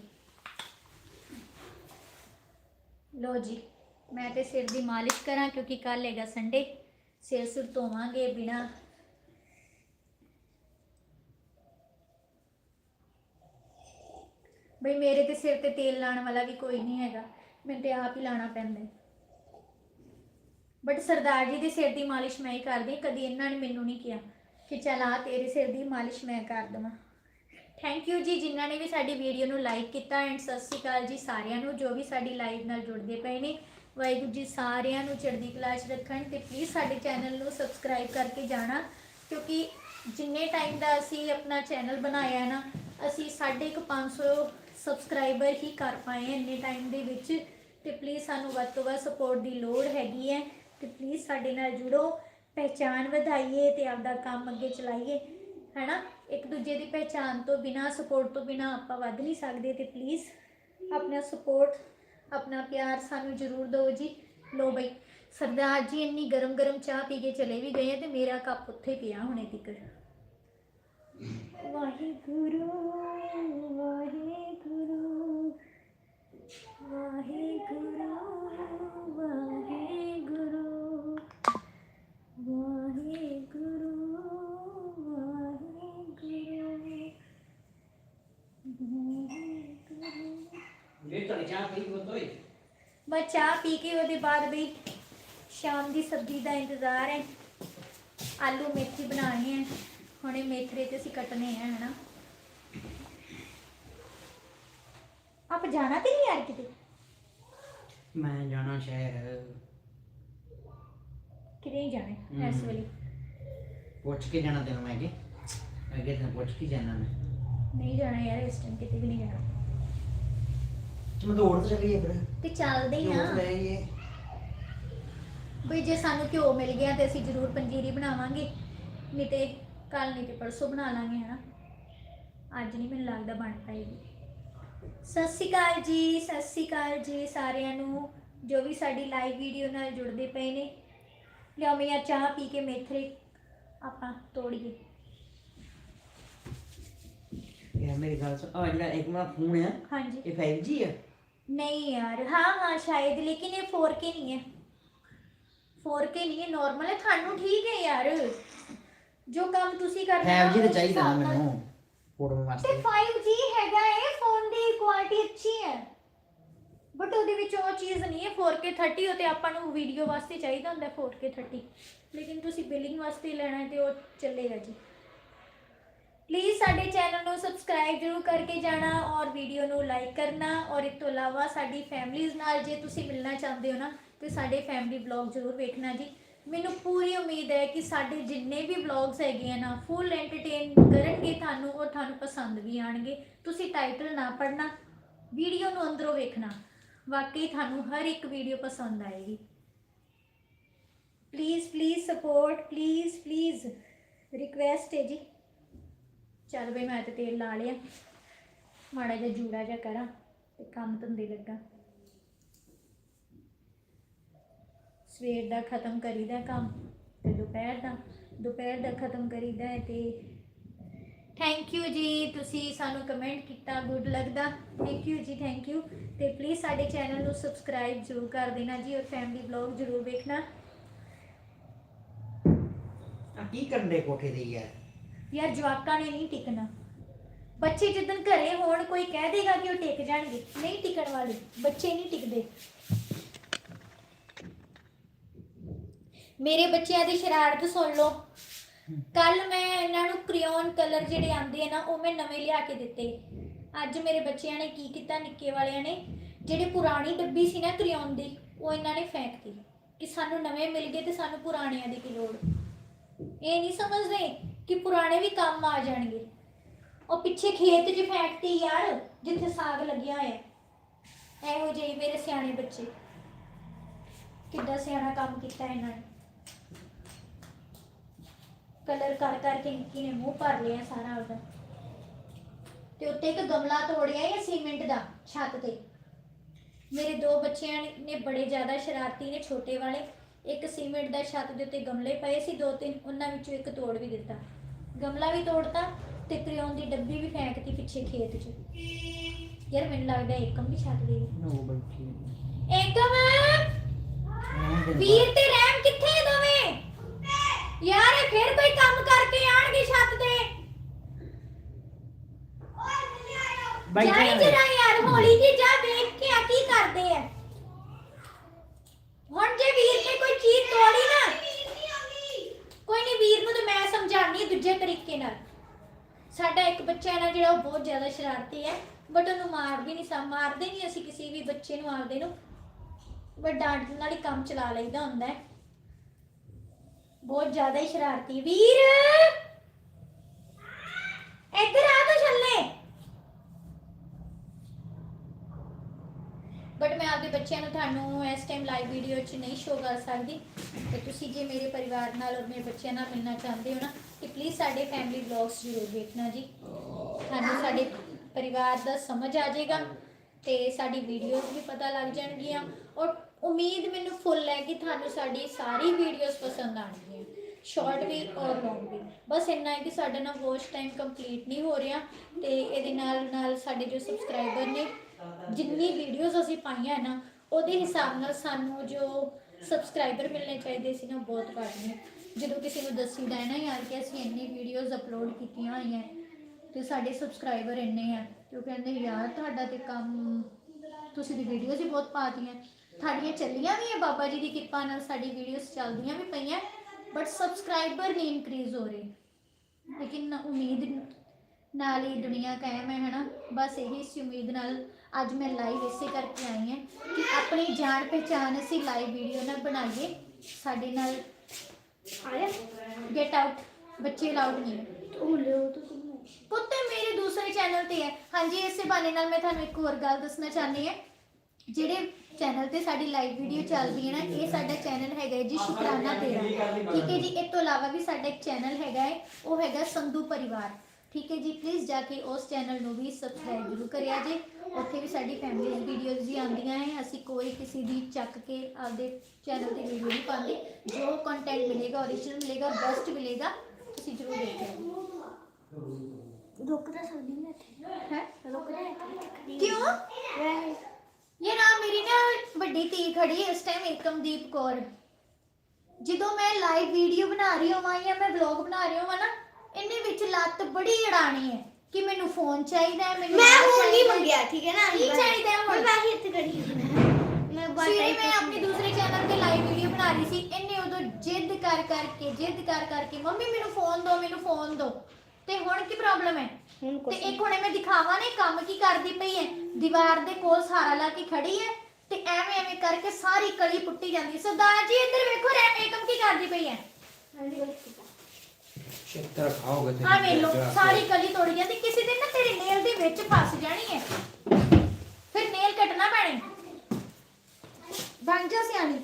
ਲੋ ਜੀ, ਮੈਂ ਤੇ ਸਿਰ ਦੀ ਮਾਲਿਸ਼ ਕਰਾਂ ਕਿਉਂਕਿ ਕੱਲ ਹੈਗਾ ਸੰਡੇ ਸਿਰ ਸੁਰ ਧੋਵਾਂਗੇ ਬਿਨਾ। ਬਈ ਮੇਰੇ ਤੇ ਸਿਰ ਤੇ ਤੇਲ ਲਾਉਣ ਵਾਲਾ ਵੀ ਕੋਈ ਨਹੀਂ ਹੈਗਾ, ਮੈਨੂੰ ਤੇ ਆਪ ਹੀ ਲਾਣਾ ਪੈਂਦਾ ਬਟ ਸਰਦਾਰ ਜੀ ਦੇ ਸਿਰ ਦੀ ਮਾਲਿਸ਼ ਮੈਂ ਹੀ ਕਰਦੀ ਕਦੀ ਇਹਨਾਂ ਨੇ ਮੈਨੂੰ ਨਹੀਂ ਕਿਹਾ ਕਿ ਚਲ ਆ ਤੇਰੇ ਸਿਰ ਦੀ ਮਾਲਿਸ਼ ਮੈਂ ਕਰ ਦਵਾਂ। ਥੈਂਕ ਯੂ ਜੀ ਜਿਨ੍ਹਾਂ ਨੇ ਵੀ ਸਾਡੀ ਵੀਡੀਓ ਨੂੰ ਲਾਈਕ ਕੀਤਾ ਐਂਡ ਸਤਿ ਸ਼੍ਰੀ ਅਕਾਲ ਜੀ ਸਾਰਿਆਂ ਨੂੰ ਜੋ ਵੀ ਸਾਡੀ ਲਾਈਵ ਨਾਲ ਜੁੜਦੇ ਪਏ ਨੇ। ਵਾਹਿਗੁਰੂ ਜੀ ਸਾਰਿਆਂ ਨੂੰ ਚੜ੍ਹਦੀ ਕਲਾ 'ਚ ਰੱਖਣ ਤੇ ਪਲੀਜ਼ ਸਾਡੇ ਚੈਨਲ ਨੂੰ ਸਬਸਕ੍ਰਾਈਬ ਕਰਕੇ ਜਾਣਾ ਕਿਉਂਕਿ ਜਿੰਨੇ ਟਾਈਮ ਦਾ ਅਸੀਂ ਆਪਣਾ ਚੈਨਲ ਬਣਾਇਆ ਹੈ ਨਾ, ਅਸੀਂ 550 ਸਬਸਕ੍ਰਾਈਬਰ ਹੀ ਕਰ ਪਾਏ ਹਾਂ ਇੰਨੇ ਟਾਈਮ ਦੇ ਵਿੱਚ। ਤੇ ਪਲੀਜ਼ ਸਾਨੂੰ ਵੱਧ ਤੋਂ ਵੱਧ ਸਪੋਰਟ ਦੀ ਲੋੜ ਹੈਗੀ ਹੈ ਤੇ ਪਲੀਜ਼ ਸਾਡੇ ਨਾਲ ਜੁੜੋ ਪਹਿਚਾਨ ਵਧਾਈਏ ਤੇ ਆਪਦਾ ਕੰਮ ਅੱਗੇ ਚਲਾਈਏ, ਹੈਨਾ? ਇੱਕ ਦੂਜੇ ਦੀ ਪਹਿਚਾਨ ਤੋਂ ਬਿਨਾ ਸਪੋਰਟ ਤੋਂ ਬਿਨਾ ਆਪਾਂ ਵੱਧ ਨਹੀਂ ਸਕਦੇ ਤੇ ਪਲੀਜ਼ ਆਪਣਾ ਸਪੋਰਟ ਆਪਣਾ ਪਿਆਰ ਸਾਨੂੰ ਜ਼ਰੂਰ ਦਿਓ ਜੀ। ਲੋ ਬਈ, ਸਰਦਾਰ ਜੀ ਇੰਨੀ ਗਰਮ ਗਰਮ ਚਾਹ ਪੀ ਕੇ ਚਲੇ ਵੀ ਗਏ ਆ ਤੇ ਮੇਰਾ ਕੱਪ ਉੱਥੇ ਪਿਆ ਹੁਣੇ ਤੀਕਰ। ਵਾਹਿਗੁਰੂ ਵਾਹਿਗੁਰੂ ਵਾਹਿਗੁਰੂ ਵਾਹਿਗੁਰੂ। ਪੀ ਕੇ ਉਹਦੇ ਬਾਅਦ ਵੀ ਸ਼ਾਮ ਦੀ ਸਬਜ਼ੀ ਦਾ ਇੰਤਜ਼ਾਰ ਹੈ। ਆਲੂ ਮੇਥੀ ਬਣਾਉਣੀ ਹੈ। ਹੁਣੇ ਮੇਥਰੇ ਤੇ ਅਸੀਂ ਕੱਟਨੇ ਆ ਹਨਾ। ਆਪ ਜਾਣਾ ਤੇ ਨਹੀਂ ਯਾਰ ਕਿਤੇ? ਮੈਂ ਜਾਣਾ ਸ਼ਹਿਰ। ਕਿਤੇ ਨਹੀਂ ਜਾਣਾ ਇਸ ਹਮ। ਵੇਲੇ? ਪੁੱਛ ਕੇ ਜਾਣਾ ਤੈਨੂੰ ਮੈਂ ਅੱਗੇ। ਅੱਗੇ ਤਾਂ ਪੁੱਛ ਕੇ ਜਾਣਾ ਮੈਂ। ਨਹੀਂ ਜਾਣਾ ਯਾਰ ਇਸ ਟਾਈਮ ਕਿਤੇ ਵੀ ਨਹੀਂ ਜਾਣਾ। ਮੈਂ ਦੌੜ ਤੇ ਚੱਲੀਏ ਫਿਰ ਤੇ ਚੱਲਦੇ ਹੀ ਦੌੜ ਆ ਲੈ ਇਹ ਬਈ ਜੇ ਸਾਨੂੰ ਘਿਓ ਮਿਲ ਗਿਆ ਤੇ ਅਸੀਂ ਜ਼ਰੂਰ ਪੰਜੀਰੀ ਬਣਾਵਾਂਗੇ। ਨਹੀਂ ਤੇ ਕੱਲ ਨਹੀਂ ਤੇ ਪਰਸੋਂ ਬਣਾ ਲਾਂਗੇ ਹਨਾ? ਅੱਜ ਨਹੀਂ ਮੈਨੂੰ ਲੱਗਦਾ ਬਣ ਪਾਏਗੀ। ਸਤਿ ਸ਼੍ਰੀ ਅਕਾਲ ਜੀ ਸਤਿ ਸ਼੍ਰੀ ਅਕਾਲ ਜੀ ਸਾਰਿਆਂ ਨੂੰ ਜੋ ਵੀ ਸਾਡੀ ਲਾਈਵ ਵੀਡੀਓ ਨਾਲ ਜੁੜਦੇ ਪਏ ਨੇ। ਲਿਆਓ ਮੈਂ ਚਾਹ ਪੀ ਕੇ ਮੇਥਰੇ ਆਪਾਂ ਤੋੜੀਏ। ਯਾਰ ਮੇਰੀ ਗੱਲ ਸੁਣ। ਆ ਜਿਹੜਾ ਇੱਕ ਮੇਰਾ ਫੋਨ ਆ ਹਾਂਜੀ। ਇਹ 5G ਆ? ਨਹੀਂ ਯਾਰ ਹਾਂ ਹਾਂ ਸ਼ਾਇਦ ਲੇਕਿਨ ਇਹ 4K ਨਹੀਂ ਹੈ 4K ਨਹੀਂ ਹੈ ਨਾਰਮਲ ਹੈ ਤੁਹਾਨੂੰ ਠੀਕ ਹੈ ਯਾਰ ਜੋ ਕੰਮ ਤੁਸੀਂ ਕਰਨਾ 5G ਤਾਂ ਚਾਹੀਦਾ ਨਾ ਮੈਨੂੰ ਫੋਟੋ ਤੇ ਵਾਸਤੇ 5G ਹੈਗਾ ਹੈ ਫੋਨ ਦੀ ਕੁਆਲਿਟੀ ਅੱਛੀ ਹੈ ਬਟ ਉਹਦੇ ਵਿੱਚ ਉਹ ਚੀਜ਼ ਨਹੀਂ ਹੈ 4K 30 ਉਹ ਤੇ ਆਪਾਂ ਨੂੰ ਵੀਡੀਓ ਵਾਸਤੇ ਚਾਹੀਦਾ ਹੁੰਦਾ 4K 30 ਲੇਕਿਨ ਤੁਸੀਂ ਬਿਲਿੰਗ ਵਾਸਤੇ ਲੈਣਾ ਹੈ ਤੇ ਉਹ ਚੱਲੇਗਾ ਜੀ ਪਲੀਜ਼ ਸਾਡੇ ਚੈਨਲ ਨੂੰ ਸਬਸਕ੍ਰਾਈਬ ਜ਼ਰੂਰ ਕਰਕੇ ਜਾਣਾ ਔਰ ਵੀਡੀਓ ਨੂੰ ਲਾਈਕ ਕਰਨਾ ਔਰ ਇਸ ਤੋਂ ਇਲਾਵਾ ਸਾਡੀ ਫੈਮਲੀਜ਼ ਨਾਲ ਜੇ ਤੁਸੀਂ ਮਿਲਣਾ ਚਾਹੁੰਦੇ ਹੋ ਨਾ, ਤੇ ਸਾਡੇ ਫੈਮਿਲੀ ਵਲੌਗ ਜ਼ਰੂਰ ਵੇਖਣਾ ਜੀ। ਮੈਨੂੰ ਪੂਰੀ ਉਮੀਦ ਹੈ ਕਿ ਸਾਡੇ ਜਿੰਨੇ ਵੀ ਵਲੌਗਸ ਹੈਗੇ ਆ ਨਾ ਫੁੱਲ ਐਂਟਰਟੇਨ ਕਰਨਗੇ ਤੁਹਾਨੂੰ ਔਰ ਤੁਹਾਨੂੰ ਪਸੰਦ ਵੀ ਆਣਗੇ ਤੁਸੀਂ ਟਾਈਟਲ ਨਾ ਪੜਨਾ ਵੀਡੀਓ ਨੂੰ ਅੰਦਰੋਂ ਵੇਖਣਾ। ਵਾਕਈ ਤੁਹਾਨੂੰ ਹਰ ਇੱਕ ਵੀਡੀਓ ਪਸੰਦ ਆਏਗੀ। Please please support please please request ਹੈ ਜੀ। ਚੱਲ ਬਈ ਮੈਂ ਤੇ ਤੇਲ ਲਾ ਲਿਆ। ਮਾੜਾ ਜਿਹਾ ਜੂੜਾ ਜਿਹਾ ਕਰਾਂ ਤੇ ਕੰਮ ਧੰਦੇ ਲੱਗਾ। ਸਵੇਰ ਦਾ ਖਤਮ ਕਰੀਦਾ ਕੰਮ ਤੇ ਦੁਪਹਿਰ ਦਾ ਦੁਪਹਿਰ ਦਾ ਖਤਮ ਕਰੀਦਾ ਹੈ ਤੇ ਥੈਂਕ ਯੂ ਜੀ, ਤੁਸੀਂ ਸਾਨੂੰ ਕਮੈਂਟ ਕੀਤਾ ਗੁੱਡ ਲੱਗਦਾ। ਥੈਂਕ ਯੂ ਜੀ ਥੈਂਕ ਯੂ ਤੇ ਪਲੀਜ਼ ਸਾਡੇ ਚੈਨਲ ਨੂੰ ਸਬਸਕ੍ਰਾਈਬ ਜ਼ਰੂਰ ਕਰ ਦੇਣਾ ਜੀ ਔਰ ਫੈਮਿਲੀ ਵਲੌਗ ਜ਼ਰੂਰ ਵੇਖਣਾ। ਆ ਕੀ ਕਰਨ ਦੇ ਕੋਠੇ ਤੇ ਯਾਰ ਯਾਰ ਜਵਾਕਾਂ ਨੇ ਨਹੀਂ ਟਿਕਣਾ। ਬੱਚੇ ਜਿੱਦਨ ਘਰੇ ਹੋਣ, ਕੋਈ ਕਹਿ ਦੇਗਾ ਕਿ ਉਹ ਟਿਕ ਜਾਣਗੇ। ਨਹੀਂ ਟਿਕਣ ਵਾਲੇ, ਬੱਚੇ ਨਹੀਂ ਟਿਕਦੇ। ਮੇਰੇ ਬੱਚਿਆਂ ਦੀ ਸ਼ਰਾਰਤ ਸੁਣ ਲਓ। ਕੱਲ ਮੈਂ ਇਹਨਾਂ ਨੂੰ ਕ੍ਰਿਯੋਨ ਕਲਰ ਜਿਹੜੇ ਆਉਂਦੇ ਆ ਨਾ, ਉਹ ਮੈਂ ਨਵੇਂ ਲਿਆ ਕੇ ਦਿੱਤੇ। ਅੱਜ ਮੇਰੇ ਬੱਚਿਆਂ ਨੇ ਕੀ ਕੀਤਾ, ਨਿੱਕੇ ਵਾਲਿਆਂ ਨੇ? ਜਿਹੜੇ ਪੁਰਾਣੀ ਡੱਬੀ ਸੀ ਨਾ ਕ੍ਰਿਯੋਨ ਦੀ, ਉਹ ਇਹਨਾਂ ਨੇ ਫੇਂਕਤੀ ਕਿ ਸਾਨੂੰ ਨਵੇਂ ਮਿਲ ਗਏ ਤੇ ਸਾਨੂੰ ਪੁਰਾਣਿਆਂ ਦੀ ਕੀ ਲੋੜ? ਇਹ ਨਹੀਂ ਸਮਝਦੇ? ਕਿ ਪੁਰਾਣੇ ਵੀ ਕੰਮ ਆ ਜਾਣਗੇ। ਉਹ ਪਿੱਛੇ ਖੇਤ 'ਚ ਫੈਕਟਰੀ ਯਾਰ, ਜਿੱਥੇ ਸਾਗ ਲੱਗਿਆ ਹੋਇਆ। ਇਹੋ ਜਿਹੇ ਮੇਰੇ ਸਿਆਣੇ ਬੱਚੇ। ਕਿੱਡਾ ਸਿਆਣਾ ਕੰਮ ਕੀਤਾ ਇਹਨਾਂ ਨੇ। ਕਲਰ ਕਰ ਕਰਕੇ ਨਿੱਕੀ ਨੇ ਮੂੰਹ ਭਰ ਲਿਆ ਸਾਰਾ ਉਹਦਾ। ਤੇ ਉੱਤੇ ਇੱਕ ਗਮਲਾ ਤੋੜਿਆ ਇਹ ਸੀਮੈਂਟ ਦਾ ਛੱਤ ਤੇ। ਮੇਰੇ ਦੋ ਬੱਚਿਆਂ ਨੇ ਬੜੇ ਜ਼ਿਆਦਾ ਸ਼ਰਾਰਤੀ ਨੇ, ਛੋਟੇ ਵਾਲੇ। ਇੱਕ ਸੀਮੈਂਟ ਦਾ ਛੱਤ ਦੇ ਉੱਤੇ ਗਮਲੇ ਪਏ ਸੀ ਦੋ ਤਿੰਨ ਉਹਨਾਂ ਵਿੱਚੋਂ ਇੱਕ ਤੋੜ ਵੀ ਦਿੱਤਾ। ਗਮਲਾ ਵੀ ਤੋੜਤਾ ਤੇ ਕਰਿਓਨ ਦੀ ਡੱਬੀ ਵੀ ਫੈਂਕਤੀ ਪਿੱਛੇ ਖੇਤ 'ਚ। ਯਾਰ ਮੈਨੂੰ ਲੱਗਦਾ ਏਕਮ ਵੀ ਛੱਡ ਦੇ ਨੋ ਬੈਠੀ ਏਕਮ ਵੀਰ ਤੇ ਰਹਿਮ ਕਿੱਥੇ ਦੋਵੇਂ? ਯਾਰ ਇਹ ਫਿਰ ਕੋਈ ਕੰਮ ਕਰਕੇ ਆਣਗੇ ਛੱਤ ਤੇ। ਜਾਈ ਜਰਾ ਯਾਰ ਹੌਲੀ ਜੀ ਜਾ ਵੇਖ ਕੇ ਆ ਕੀ ਕਰਦੇ ਆ। ਹੁਣ ਜੇ ਵੀਰ ਨੇ ਕੋਈ ਚੀਜ਼ ਤੋੜੀ ਨਾ, ਕੋਈ ਨਹੀਂ ਵੀਰ ਨੂੰ ਤਾਂ ਮੈਂ ਸਮਝਾਣੀ ਦੂਜੇ ਤਰੀਕੇ ਨਾਲ। ਸਾਡਾ ਇੱਕ ਬੱਚਾ ਹੈ ਨਾ ਜਿਹੜਾ ਉਹ ਬਹੁਤ ਜ਼ਿਆਦਾ ਸ਼ਰਾਰਤੀ ਹੈ ਬਟ ਉਹਨੂੰ ਮਾਰ ਵੀ ਨਹੀਂ ਸਾ, ਮਾਰਦੇ ਨਹੀਂ ਅਸੀਂ ਕਿਸੇ ਵੀ ਬੱਚੇ ਨੂੰ ਆਪਦੇ ਨੂੰ ਬਟ ਡਾਂਟਣ ਨਾਲ ਹੀ ਕੰਮ ਚਲਾ ਲਈਦਾ ਹੁੰਦਾ ਹੈ। ਬਹੁਤ ਜ਼ਿਆਦਾ ਹੀ ਸ਼ਰਾਰਤੀ। ਵੀਰ ਇੱਧਰ ਆ ਤਾਂ ਚੱਲੇ ਬਟ ਮੈਂ ਆਪਦੇ ਬੱਚਿਆਂ ਨੂੰ ਤੁਹਾਨੂੰ ਇਸ ਟਾਈਮ ਲਾਈਵ ਵੀਡੀਓ 'ਚ ਨਹੀਂ ਸ਼ੋਅ ਕਰ ਸਕਦੀ, ਤੇ ਤੁਸੀਂ ਜੇ ਮੇਰੇ ਪਰਿਵਾਰ ਨਾਲ ਔਰ ਮੇਰੇ ਬੱਚਿਆਂ ਨਾਲ ਮਿਲਣਾ ਚਾਹੁੰਦੇ ਹੋ ਨਾ, ਤੇ ਪਲੀਜ਼ ਸਾਡੇ ਫੈਮਿਲੀ ਵਲੌਗਸ ਜ਼ਰੂਰ ਦੇਖਣਾ ਜੀ। ਤੁਹਾਨੂੰ ਸਾਡੇ ਪਰਿਵਾਰ ਦਾ ਸਮਝ ਆ ਜਾਏਗਾ ਤੇ ਸਾਡੀ ਵੀਡੀਓਜ਼ ਵੀ ਪਤਾ ਲੱਗ ਜਾਣਗੀਆਂ ਔਰ ਉਮੀਦ ਮੈਨੂੰ ਫੁੱਲ ਹੈ ਕਿ ਤੁਹਾਨੂੰ ਸਾਡੀ ਸਾਰੀ ਵੀਡੀਓਜ਼ ਪਸੰਦ ਆਣਗੀਆਂ ਸ਼ਾਰਟ ਵੀ ਔਰ ਲੌਂਗ ਵੀ। ਬਸ ਇੰਨਾ ਹੈ ਕਿ ਸਾਡਾ ਨਾ ਵਾਚ ਟਾਈਮ ਕੰਪਲੀਟ ਨਹੀਂ ਹੋ ਰਿਹਾ ਤੇ ਇਹਦੇ ਨਾਲ ਨਾਲ ਸਾਡੇ ਜੋ ਸਬਸਕ੍ਰਾਈਬਰ ਨੇ, ਜਿੰਨੀ ਵੀਡੀਓਜ਼ ਅਸੀਂ ਪਾਈਆਂ ਹੈ ਨਾ ਉਹਦੇ ਹਿਸਾਬ ਨਾਲ ਸਾਨੂੰ ਜੋ ਸਬਸਕ੍ਰਾਈਬਰ ਮਿਲਣੇ ਚਾਹੀਦੇ ਸੀ ਨਾ, ਬਹੁਤ ਘੱਟ ਨੇ। ਜਦੋਂ ਕਿਸੇ ਨੂੰ ਦੱਸੀਦਾ ਹੈ ਨਾ ਯਾਰ ਕਿ ਅਸੀਂ ਇੰਨੀ ਵੀਡੀਓਜ਼ ਅਪਲੋਡ ਕੀਤੀਆਂ ਹੋਈਆਂ ਹੈ, ਤੇ ਸਾਡੇ ਸਬਸਕ੍ਰਾਈਬਰ ਇੰਨੇ ਆ, ਤੇ ਉਹ ਕਹਿੰਦੇ, ਯਾਰ, ਤੁਹਾਡਾ ਤੇ ਕੰਮ ਤੁਸੀਂ ਦੀ ਵੀਡੀਓਜ਼ ਹੀ ਬਹੁਤ ਪਾਤੀਆਂ ਤੁਹਾਡੀਆਂ ਚੱਲੀਆਂ ਵੀ ਹੈ, ਬਾਬਾ ਜੀ ਦੀ ਕਿਰਪਾ ਨਾਲ ਸਾਡੀ ਵੀਡੀਓਜ਼ ਚੱਲਦੀਆਂ ਵੀ ਪਈਆਂ ਬਟ ਸਬਸਕ੍ਰਾਈਬਰ ਨਹੀਂ ਇਨਕਰੀਜ਼ ਹੋ ਰਹੇ। ਲੇਕਿਨ ਉਮੀਦ ਨਾਲ ਹੀ ਦੁਨੀਆ ਕਾਇਮ ਹੈ, ਹਨਾ? ਬਸ ਇਹੀ ਇਸ ਉਮੀਦ ਨਾਲ ਅੱਜ ਮੈਂ ਲਾਈਵ ਇਸੇ ਕਰਕੇ ਆਈ ਹਾਂ ਕਿ ਆਪਣੀ ਜਾਣ ਪਹਿਚਾਨ ਅਸੀਂ ਲਾਈਵ ਵੀਡੀਓ ਨਾਲ ਬਣਾਈਏ। ਸਾਡੇ ਨਾਲ ਆਇਆ? ਗੈਟ ਆਊਟ ਬੱਚੇ ਅਲਾਉਡ ਨਹੀਂ ਹੈ। ਉਹ ਲਿਓ ਤਾਂ ਤੂੰ ਪੁੱਤ ਮੇਰੇ ਦੂਸਰੇ ਚੈਨਲ ਤੇ ਹੈ। ਹਾਂਜੀ ਇਸੇ ਬਾਨੇ ਨਾਲ ਮੈਂ ਤੁਹਾਨੂੰ ਇੱਕ ਹੋਰ ਗੱਲ ਦੱਸਣਾ ਚਾਹੁੰਦੀ ਹਾਂ। ਜਿਹੜੇ ਚੈਨਲ ਤੇ ਸਾਡੀ ਲਾਈਵ ਵੀਡੀਓ ਚੱਲਦੀ ਹੈ ਨਾ ਇਹ ਸਾਡਾ ਚੈਨਲ ਹੈਗਾ ਹੈ ਜੀ ਸ਼ੁਕਰਾਨਾ ਤੇਰਾ। ਠੀਕ ਹੈ ਜੀ ਇਸ ਤੋਂ ਇਲਾਵਾ ਵੀ ਸਾਡਾ ਇੱਕ ਚੈਨਲ ਹੈਗਾ ਹੈ ਉਹ ਹੈਗਾ ਸੰਧੂ ਪਰਿਵਾਰ। ਠੀਕ ਹੈ ਜੀ ਪਲੀਜ਼ ਜਾ ਕੇ ਉਸ ਚੈਨਲ ਨੂੰ ਵੀ ਸਬਸਕ੍ਰਾਈਬ ਜ਼ਰੂਰ ਕਰਿਆ ਜੇ। ਉੱਥੇ ਵੀ ਸਾਡੀ ਫੈਮਿਲੀ ਵੀਡੀਓਜ਼ ਵੀ ਆਉਂਦੀਆਂ ਹੈ ਅਸੀਂ ਕੋਈ ਕਿਸੇ ਦੀ ਚੱਕ ਕੇ ਆਪਦੇ ਚੈਨਲ ਤੇ ਵੀਡੀਓ ਨਹੀਂ ਪਾਉਂਦੇ। ਜੋ ਕੰਟੈਂਟ ਮਿਲੇਗਾ ਓਰੀਜਨਲ ਮਿਲੇਗਾ ਬੈਸਟ ਮਿਲੇਗਾ ਤੁਸੀਂ ਜ਼ਰੂਰ ਦੇਖਿਓ ਰੁਕ ਤਾਂ ਸਕਦੀ ਮੈਂ ਇੱਥੇ। ਹੈ? ਰੁਕ ਇੱਥੇ। ਕਿਉਂ? ਇਹ ਨਾ ਮੇਰੀ ਨਾ ਵੱਡੀ ਧੀ ਖੜੀ ਹੈ ਇਸ ਟਾਈਮ ਏਕਮਦੀਪ ਕੌਰ। ਜਦੋਂ ਮੈਂ ਲਾਈਵ ਵੀਡੀਓ ਬਣਾ ਰਹੀ ਹਾਂ ਜਾਂ ਮੈਂ ਵਲੌਗ ਬਣਾ ਰਹੀ ਹਾਂ ਨਾ ਇਹਨੇ ਵਿੱਚ ਲੱਤ ਬੜੀ ਅੜਾਣੀ ਹੈ ਕਿ ਮੈਨੂੰ ਫੋਨ ਚਾਹੀਦਾ ਹੈ ਮੈਨੂੰ ਮੈਂ ਆਹ ਹੁਣ ਨਹੀਂ ਚਾਹੀਦਾ ਹੈ। ਮੰਗਿਆ ਠੀਕ ਹੈ ਨਾ? ਕੀ ਚਾਹੀਦਾ ਹੈ ਹੁਣ? ਮੈਂ ਵੈਸੇ ਇੱਥੇ ਖੜੀ ਹਾਂ। ਮੈਂ ਬਸ ਸਵੇਰੇ ਮੈਂ ਆਪਣੇ ਦੂਸਰੇ ਚੈਨਲ ਤੇ ਲਾਈਵ ਵੀਡੀਓ ਬਣਾ ਰਹੀ ਸੀ ਇਹਨੇ ਉਦੋਂ ਜਿੱਦ ਕਰ ਕਰਕੇ ਜਿੱਦ ਕਰ ਕਰਕੇ ਮੰਮੀ ਮੈਨੂੰ ਫੋਨ ਦਿਓ ਮੈਨੂੰ ਫੋਨ ਦਿਓ। ਤੇ ਹੁਣ ਕੀ ਪ੍ਰੋਬਲਮ ਹੈ? ਹੁਣ ਤੇ ਕੁਛ ਇੱਕ ਹੁਣੇ ਮੈਂ ਦਿਖਾਵਾਂ ਨੇ ਕੰਮ ਕੀ ਕਰਦੀ ਪਈ ਹੈ। ਦੀਵਾਰ ਦੇ ਕੋਲ ਸਹਾਰਾ ਲਾ ਕੇ ਖੜੀ ਹੈ ਤੇ ਐਵੇਂ ਐਵੇਂ ਕਰਕੇ ਸਾਰੀ ਕਲੀ ਪੁੱਟੀ ਜਾਂਦੀ ਹੈ। ਸਰਦਾਰ ਜੀ ਇੱਧਰ ਵੇਖੋ ਰੈ ਕੀ ਕਰਦੀ ਪਈ ਹੈ। ਛੇਤਰ ਖਾਓਗੇ ਤੇ ਆ ਵੇਖ ਲੋ ਸਾਰੀ ਕਲੀ ਤੋੜੀ ਜਾਂਦੀ ਕਿਸੇ ਦਿਨ ਨਾ ਤੇਰੇ ਨੇਲ ਦੇ ਵਿੱਚ ਫਸ ਜਾਣੀ ਹੈ ਫਿਰ ਨੇਲ ਕੱਟਣਾ ਪੈਣੇ। ਬਣ ਜਾ ਸਿਆਣੀ।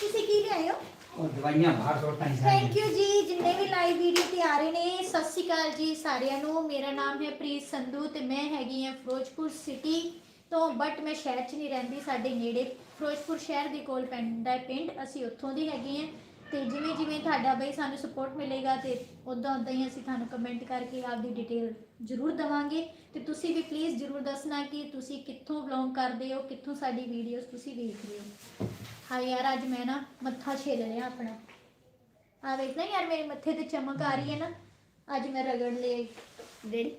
ਤੁਸੀਂ ਕੀ ਲਿਆਏ ਹੋ? ਉਹ ਦਵਾਈਆਂ ਬਾਹਰ ਸੁੱਟਾਂ ਹੀ ਥੈਂਕ ਸਾਰੀਆਂ ਯੂ ਜੀ ਜਿੰਨੇ ਵੀ ਲਾਈਵ ਵੀਡੀਓ ਤੇ ਆ ਰਹੇ ਨੇ ਸਤਿ ਸ਼੍ਰੀ ਅਕਾਲ ਜੀ ਸਾਰਿਆਂ ਨੂੰ। ਮੇਰਾ ਨਾਮ ਹੈ ਪ੍ਰੀਤ ਸੰਧੂ ਤੇ ਮੈਂ ਹੈਗੀ ਹਾਂ ਫਿਰੋਜ਼ਪੁਰ ਸਿਟੀ ਤੋਂ ਬਟ ਮੈਂ ਸ਼ਹਿਰ 'ਚ ਨਹੀਂ ਰਹਿੰਦੀ ਸਾਡੇ ਨੇੜੇ ਫਿਰੋਜ਼ਪੁਰ ਸ਼ਹਿਰ ਦੇ ਕੋਲ ਪੈਂਦਾ ਹੈ ਪਿੰਡ। ਅਸੀਂ ਉੱਥੋਂ ਦੇ ਹੈਗੇ ਹਾਂ। ਤੇ ਜਿਵੇਂ ਜਿਵੇਂ ਤੁਹਾਡਾ ਬਈ ਸਾਨੂੰ ਸਪੋਰਟ ਮਿਲੇਗਾ ਤੇ ਉਦਾਂ ਉਦਾਂ ਹੀ ਅਸੀਂ ਤੁਹਾਨੂੰ ਕਮੈਂਟ ਕਰਕੇ ਆਪਦੀ ਡਿਟੇਲ ਜ਼ਰੂਰ ਦਵਾਂਗੇ। ਤੇ ਤੁਸੀਂ ਵੀ ਪਲੀਜ਼ ਜ਼ਰੂਰ ਦੱਸਣਾ ਕਿ ਤੁਸੀਂ ਕਿੱਥੋਂ ਬਿਲੋਂਗ ਕਰਦੇ ਹੋ ਕਿੱਥੋਂ ਸਾਡੀ ਵੀਡੀਓਜ਼ ਤੁਸੀਂ ਵੇਖ ਰਹੇ ਹੋ। ਹਾਂ ਯਾਰ ਅੱਜ ਮੈਂ ਨਾ ਮੱਥਾ ਛੇਲ ਲਿਆ ਆਪਣਾ। ਆ ਵੇਖ ਨਾ ਯਾਰ ਮੇਰੇ ਮੱਥੇ ਤੇ ਚਮਕ ਆ ਰਹੀ ਹੈ ਨਾ। ਅੱਜ ਮੈਂ ਰਗੜ ਲਿਆ ਡੈਡੀ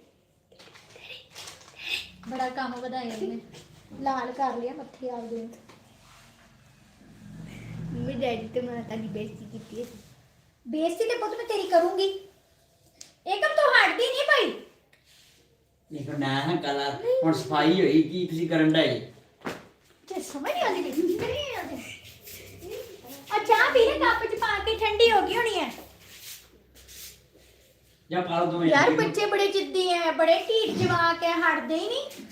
ਬੜਾ ਕੰਮ ਵਧਾਇਆ ਮੈਂ ਲਾਲ ਕਰ ਲਿਆ ਮੱਥੇ ਆਪਦੇ ਮੰਮੀ ਡੈਡੀ ਤੇ ਮੈਂ ਤੁਹਾਡੀ ਬੇਇੱਜ਼ਤੀ ਕੀਤੀ ਹੈ ਬੇਇੱਜ਼ਤੀ ਤੇ ਪੁੱਤ ਮੈਂ ਤੇਰੀ ਕਰੂੰਗੀ। ਏਕਮ ਤੋਂ ਹਟਦੀ ਨਹੀਂ ਭਾਈ। ਇੱਕ ਨਾ ਨਾ ਕਲਾ ਹੁਣ ਸਫ਼ਾਈ ਹੋਈ ਕੀ ਤੁਸੀਂ ਕਰਨ ਡਏ? ਤੇ ਸਮਝ ਨਹੀਂ ਆਉਂਦੀ ਕਿ ਨਹੀਂ ਆਉਂਦੀ ਆ ਚਾਹ ਪੀ ਲੈ ਕੱਪ ਚ ਪਾ ਕੇ ਠੰਡੀ ਹੋ ਗਈ ਹੋਣੀ ਹੈ ਜਾਂ ਪਾ ਲਓ ਦੋਵੇਂ ਯਾਰ ਬੱਚੇ ਬੜੇ ਜਿੱਦੀ ਐ ਬੜੇ ਢੀਠ ਜਵਾਕ ਐ ਹਟਦੇ ਹੀ ਨਹੀਂ।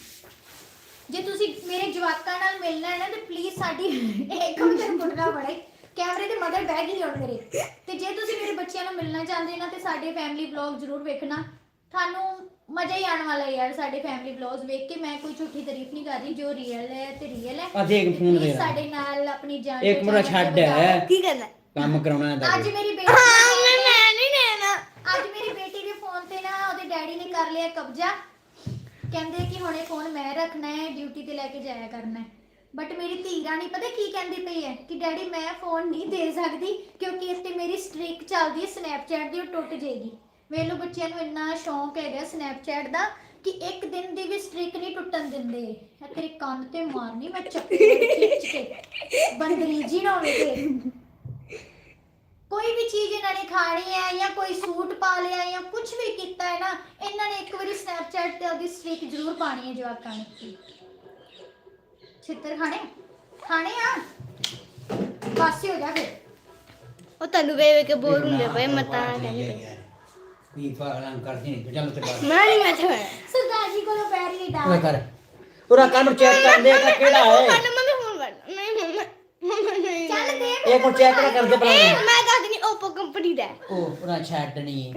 ਜੇ ਤੁਸੀਂ ਮੇਰੇ ਜਵਾਕਾਂ ਨਾਲ ਮਿਲਣਾ ਹੈ ਨਾ ਤੇ ਪਲੀਜ਼ ਸਾਡੀ ਇੱਕਮ ਤੇ ਕੁੱਟਣਾ ਬੜੇ ਕੈਮਰੇ ਦੇ ਮਗਰ ਬਹਿ ਗਈ ਹੁਣ ਮੇਰੇ। ਤੇ ਜੇ ਤੁਸੀਂ ਮੇਰੇ ਬੱਚਿਆਂ ਨੂੰ ਮਿਲਣਾ ਚਾਹੁੰਦੇ ਨਾ ਤੇ ਸਾਡੇ ਫੈਮਿਲੀ ਵਲੌਗ ਜ਼ਰੂਰ ਵੇਖਣਾ। ਤੁਹਾਨੂੰ ਮਜ਼ਾ ਹੀ ਆਉਣ ਵਾਲਾ ਹੈ ਯਾਰ ਸਾਡੇ ਫੈਮਿਲੀ ਵਲੌਗਸ ਵੇਖ ਕੇ। ਮੈਂ ਕੋਈ ਝੂਠੀ ਤਾਰੀਫ ਨਹੀਂ ਕਰ ਰਹੀ ਜੋ ਰੀਅਲ ਹੈ ਤੇ ਰੀਅਲ ਹੈ। ਆ ਦੇਖ ਫੋਨ ਦੇ ਸਾਡੇ ਨਾਲ ਆਪਣੀ ਜਾਨ ਇੱਕ ਮੇਰਾ ਪਹਿਚਾਣ ਛੱਡ ਹੈ। ਕੀ ਕਰਨਾ ਕੰਮ ਕਰਾਉਣਾ ਹੈ ਅੱਜ ਮੇਰੀ ਬੇਟੀ ਹਾਂ ਮੈਂ ਮੈਂ ਨਹੀਂ ਲੈਣਾ। ਅੱਜ ਮੇਰੀ ਬੇਟੀ ਦੇ ਫੋਨ ਤੇ ਨਾ ਉਹਦੇ ਡੈਡੀ ਨੇ ਕਰ ਲਿਆ ਕਬਜ਼ਾ। ਕਹਿੰਦੇ ਕਿ ਹੁਣੇ ਫੋਨ ਮੈਂ ਰੱਖਣਾ ਹੈ ਡਿਊਟੀ ਤੇ ਲੈ ਕੇ ਜਾਇਆ ਕਰਨਾ ਹੈ। ਬਟ ਮੇਰੀ ਧੀ ਰਾਣੀ ਪਤਾ ਕੀ ਕਹਿੰਦੀ ਪਈ ਹੈ? ਕਿ ਡੈਡੀ, ਮੈਂ ਫੋਨ ਨਹੀਂ ਦੇ ਸਕਦੀ, ਕਿਉਂਕਿ ਇਸ ਤੇ ਮੇਰੀ ਸਟ੍ਰਿਕ ਚੱਲਦੀ ਹੈ ਸਨੈਪਚੈਟ ਦੀ ਉਹ ਟੁੱਟ ਜਾਏਗੀ। ਵੇਖ ਲਓ ਬੱਚਿਆਂ ਨੂੰ ਇੰਨਾ ਸ਼ੌਂਕ ਹੈਗਾ ਸਨੈਪਚੈਟ ਦਾ, ਕਿ ਇੱਕ ਦਿਨ ਦੀ ਵੀ ਸਟ੍ਰਿਕ ਨਹੀਂ ਟੁੱਟਣ ਦਿੰਦੇ। ਇਹ ਤੇਰੇ ਕੰਨ ਤੇ ਮਾਰਨੀ, ਮੈਂ ਚੱਪੀ ਖਿੱਚ ਕੇ। ਬੰਦਰੀਜੀ ਨਾ ਹੋਵੇ ਤੇ। ਕੋਈ ਵੀ ਚੀਜ਼ ਇਹਨਾਂ ਨੇ ਖਾਣੀ ਹੈ ਜਾਂ ਕੋਈ ਸੂਟ ਪਾ ਲਿਆ ਜਾਂ ਕੁਝ ਵੀ ਕੀਤਾ ਹੈ ਨਾ ਇਹਨਾਂ ਨੇ ਇੱਕ ਵਾਰੀ ਸਨੈਪਚੈਟ ਤੇ ਉਹਦੀ ਸਟ੍ਰਿਕ ਜ਼ਰੂਰ ਪਾਣੀ ਹੈ ਜਵਾਕਾਂ ਨੇ। ਛਿੱਤਰ ਖਾਣੇ? ਖਾਣੇ ਆ? ਪਾਸੇ ਹੋ ਜਾ ਫਿਰ। ਉਹ ਤੁਹਾਨੂੰ ਵੇ ਵੇ ਕੇ ਬੋਰ ਹੁੰਦੇ ਪਏ ਮਤਾਂ ਕਹਿੰਦੇ ਕੀ ਪਾਗਲਾਂ ਕਰਦੀ ਨਹੀਂ ਚੱਲ ਤੇ ਬਾਹਰ ਮੈਂ ਨਹੀਂ ਮੈਂ ਤੇ ਸਰਦਾਰ ਜੀ ਕੋਲੋਂ ਪੈਰੀ ਓਏ ਡਾਲ ਕਰ। ਪੂਰਾ ਕੰਮ ਚੈੱਕ ਕਰ ਦੇ ਕਿ ਕਿਹੜਾ ਹੈ। ਮੰਮੀ ਫੋਨ ਕਰ ਨਹੀਂ ਮੰਮਾ ਮੰਮਾ ਨਹੀਂ ਚੱਲ ਦੇ ਇਹ ਕੋ ਚੈੱਕ ਨਾ ਕਰਦੇ ਇਹ ਪਲਾ ਮੈਂ ਦੱਸ ਦਿੰਦੀ ਓਪੋ ਕੰਪਨੀ ਦਾ ਹੈ। ਉਹ ਪੂਰਾ ਛੱਡ ਨਹੀਂ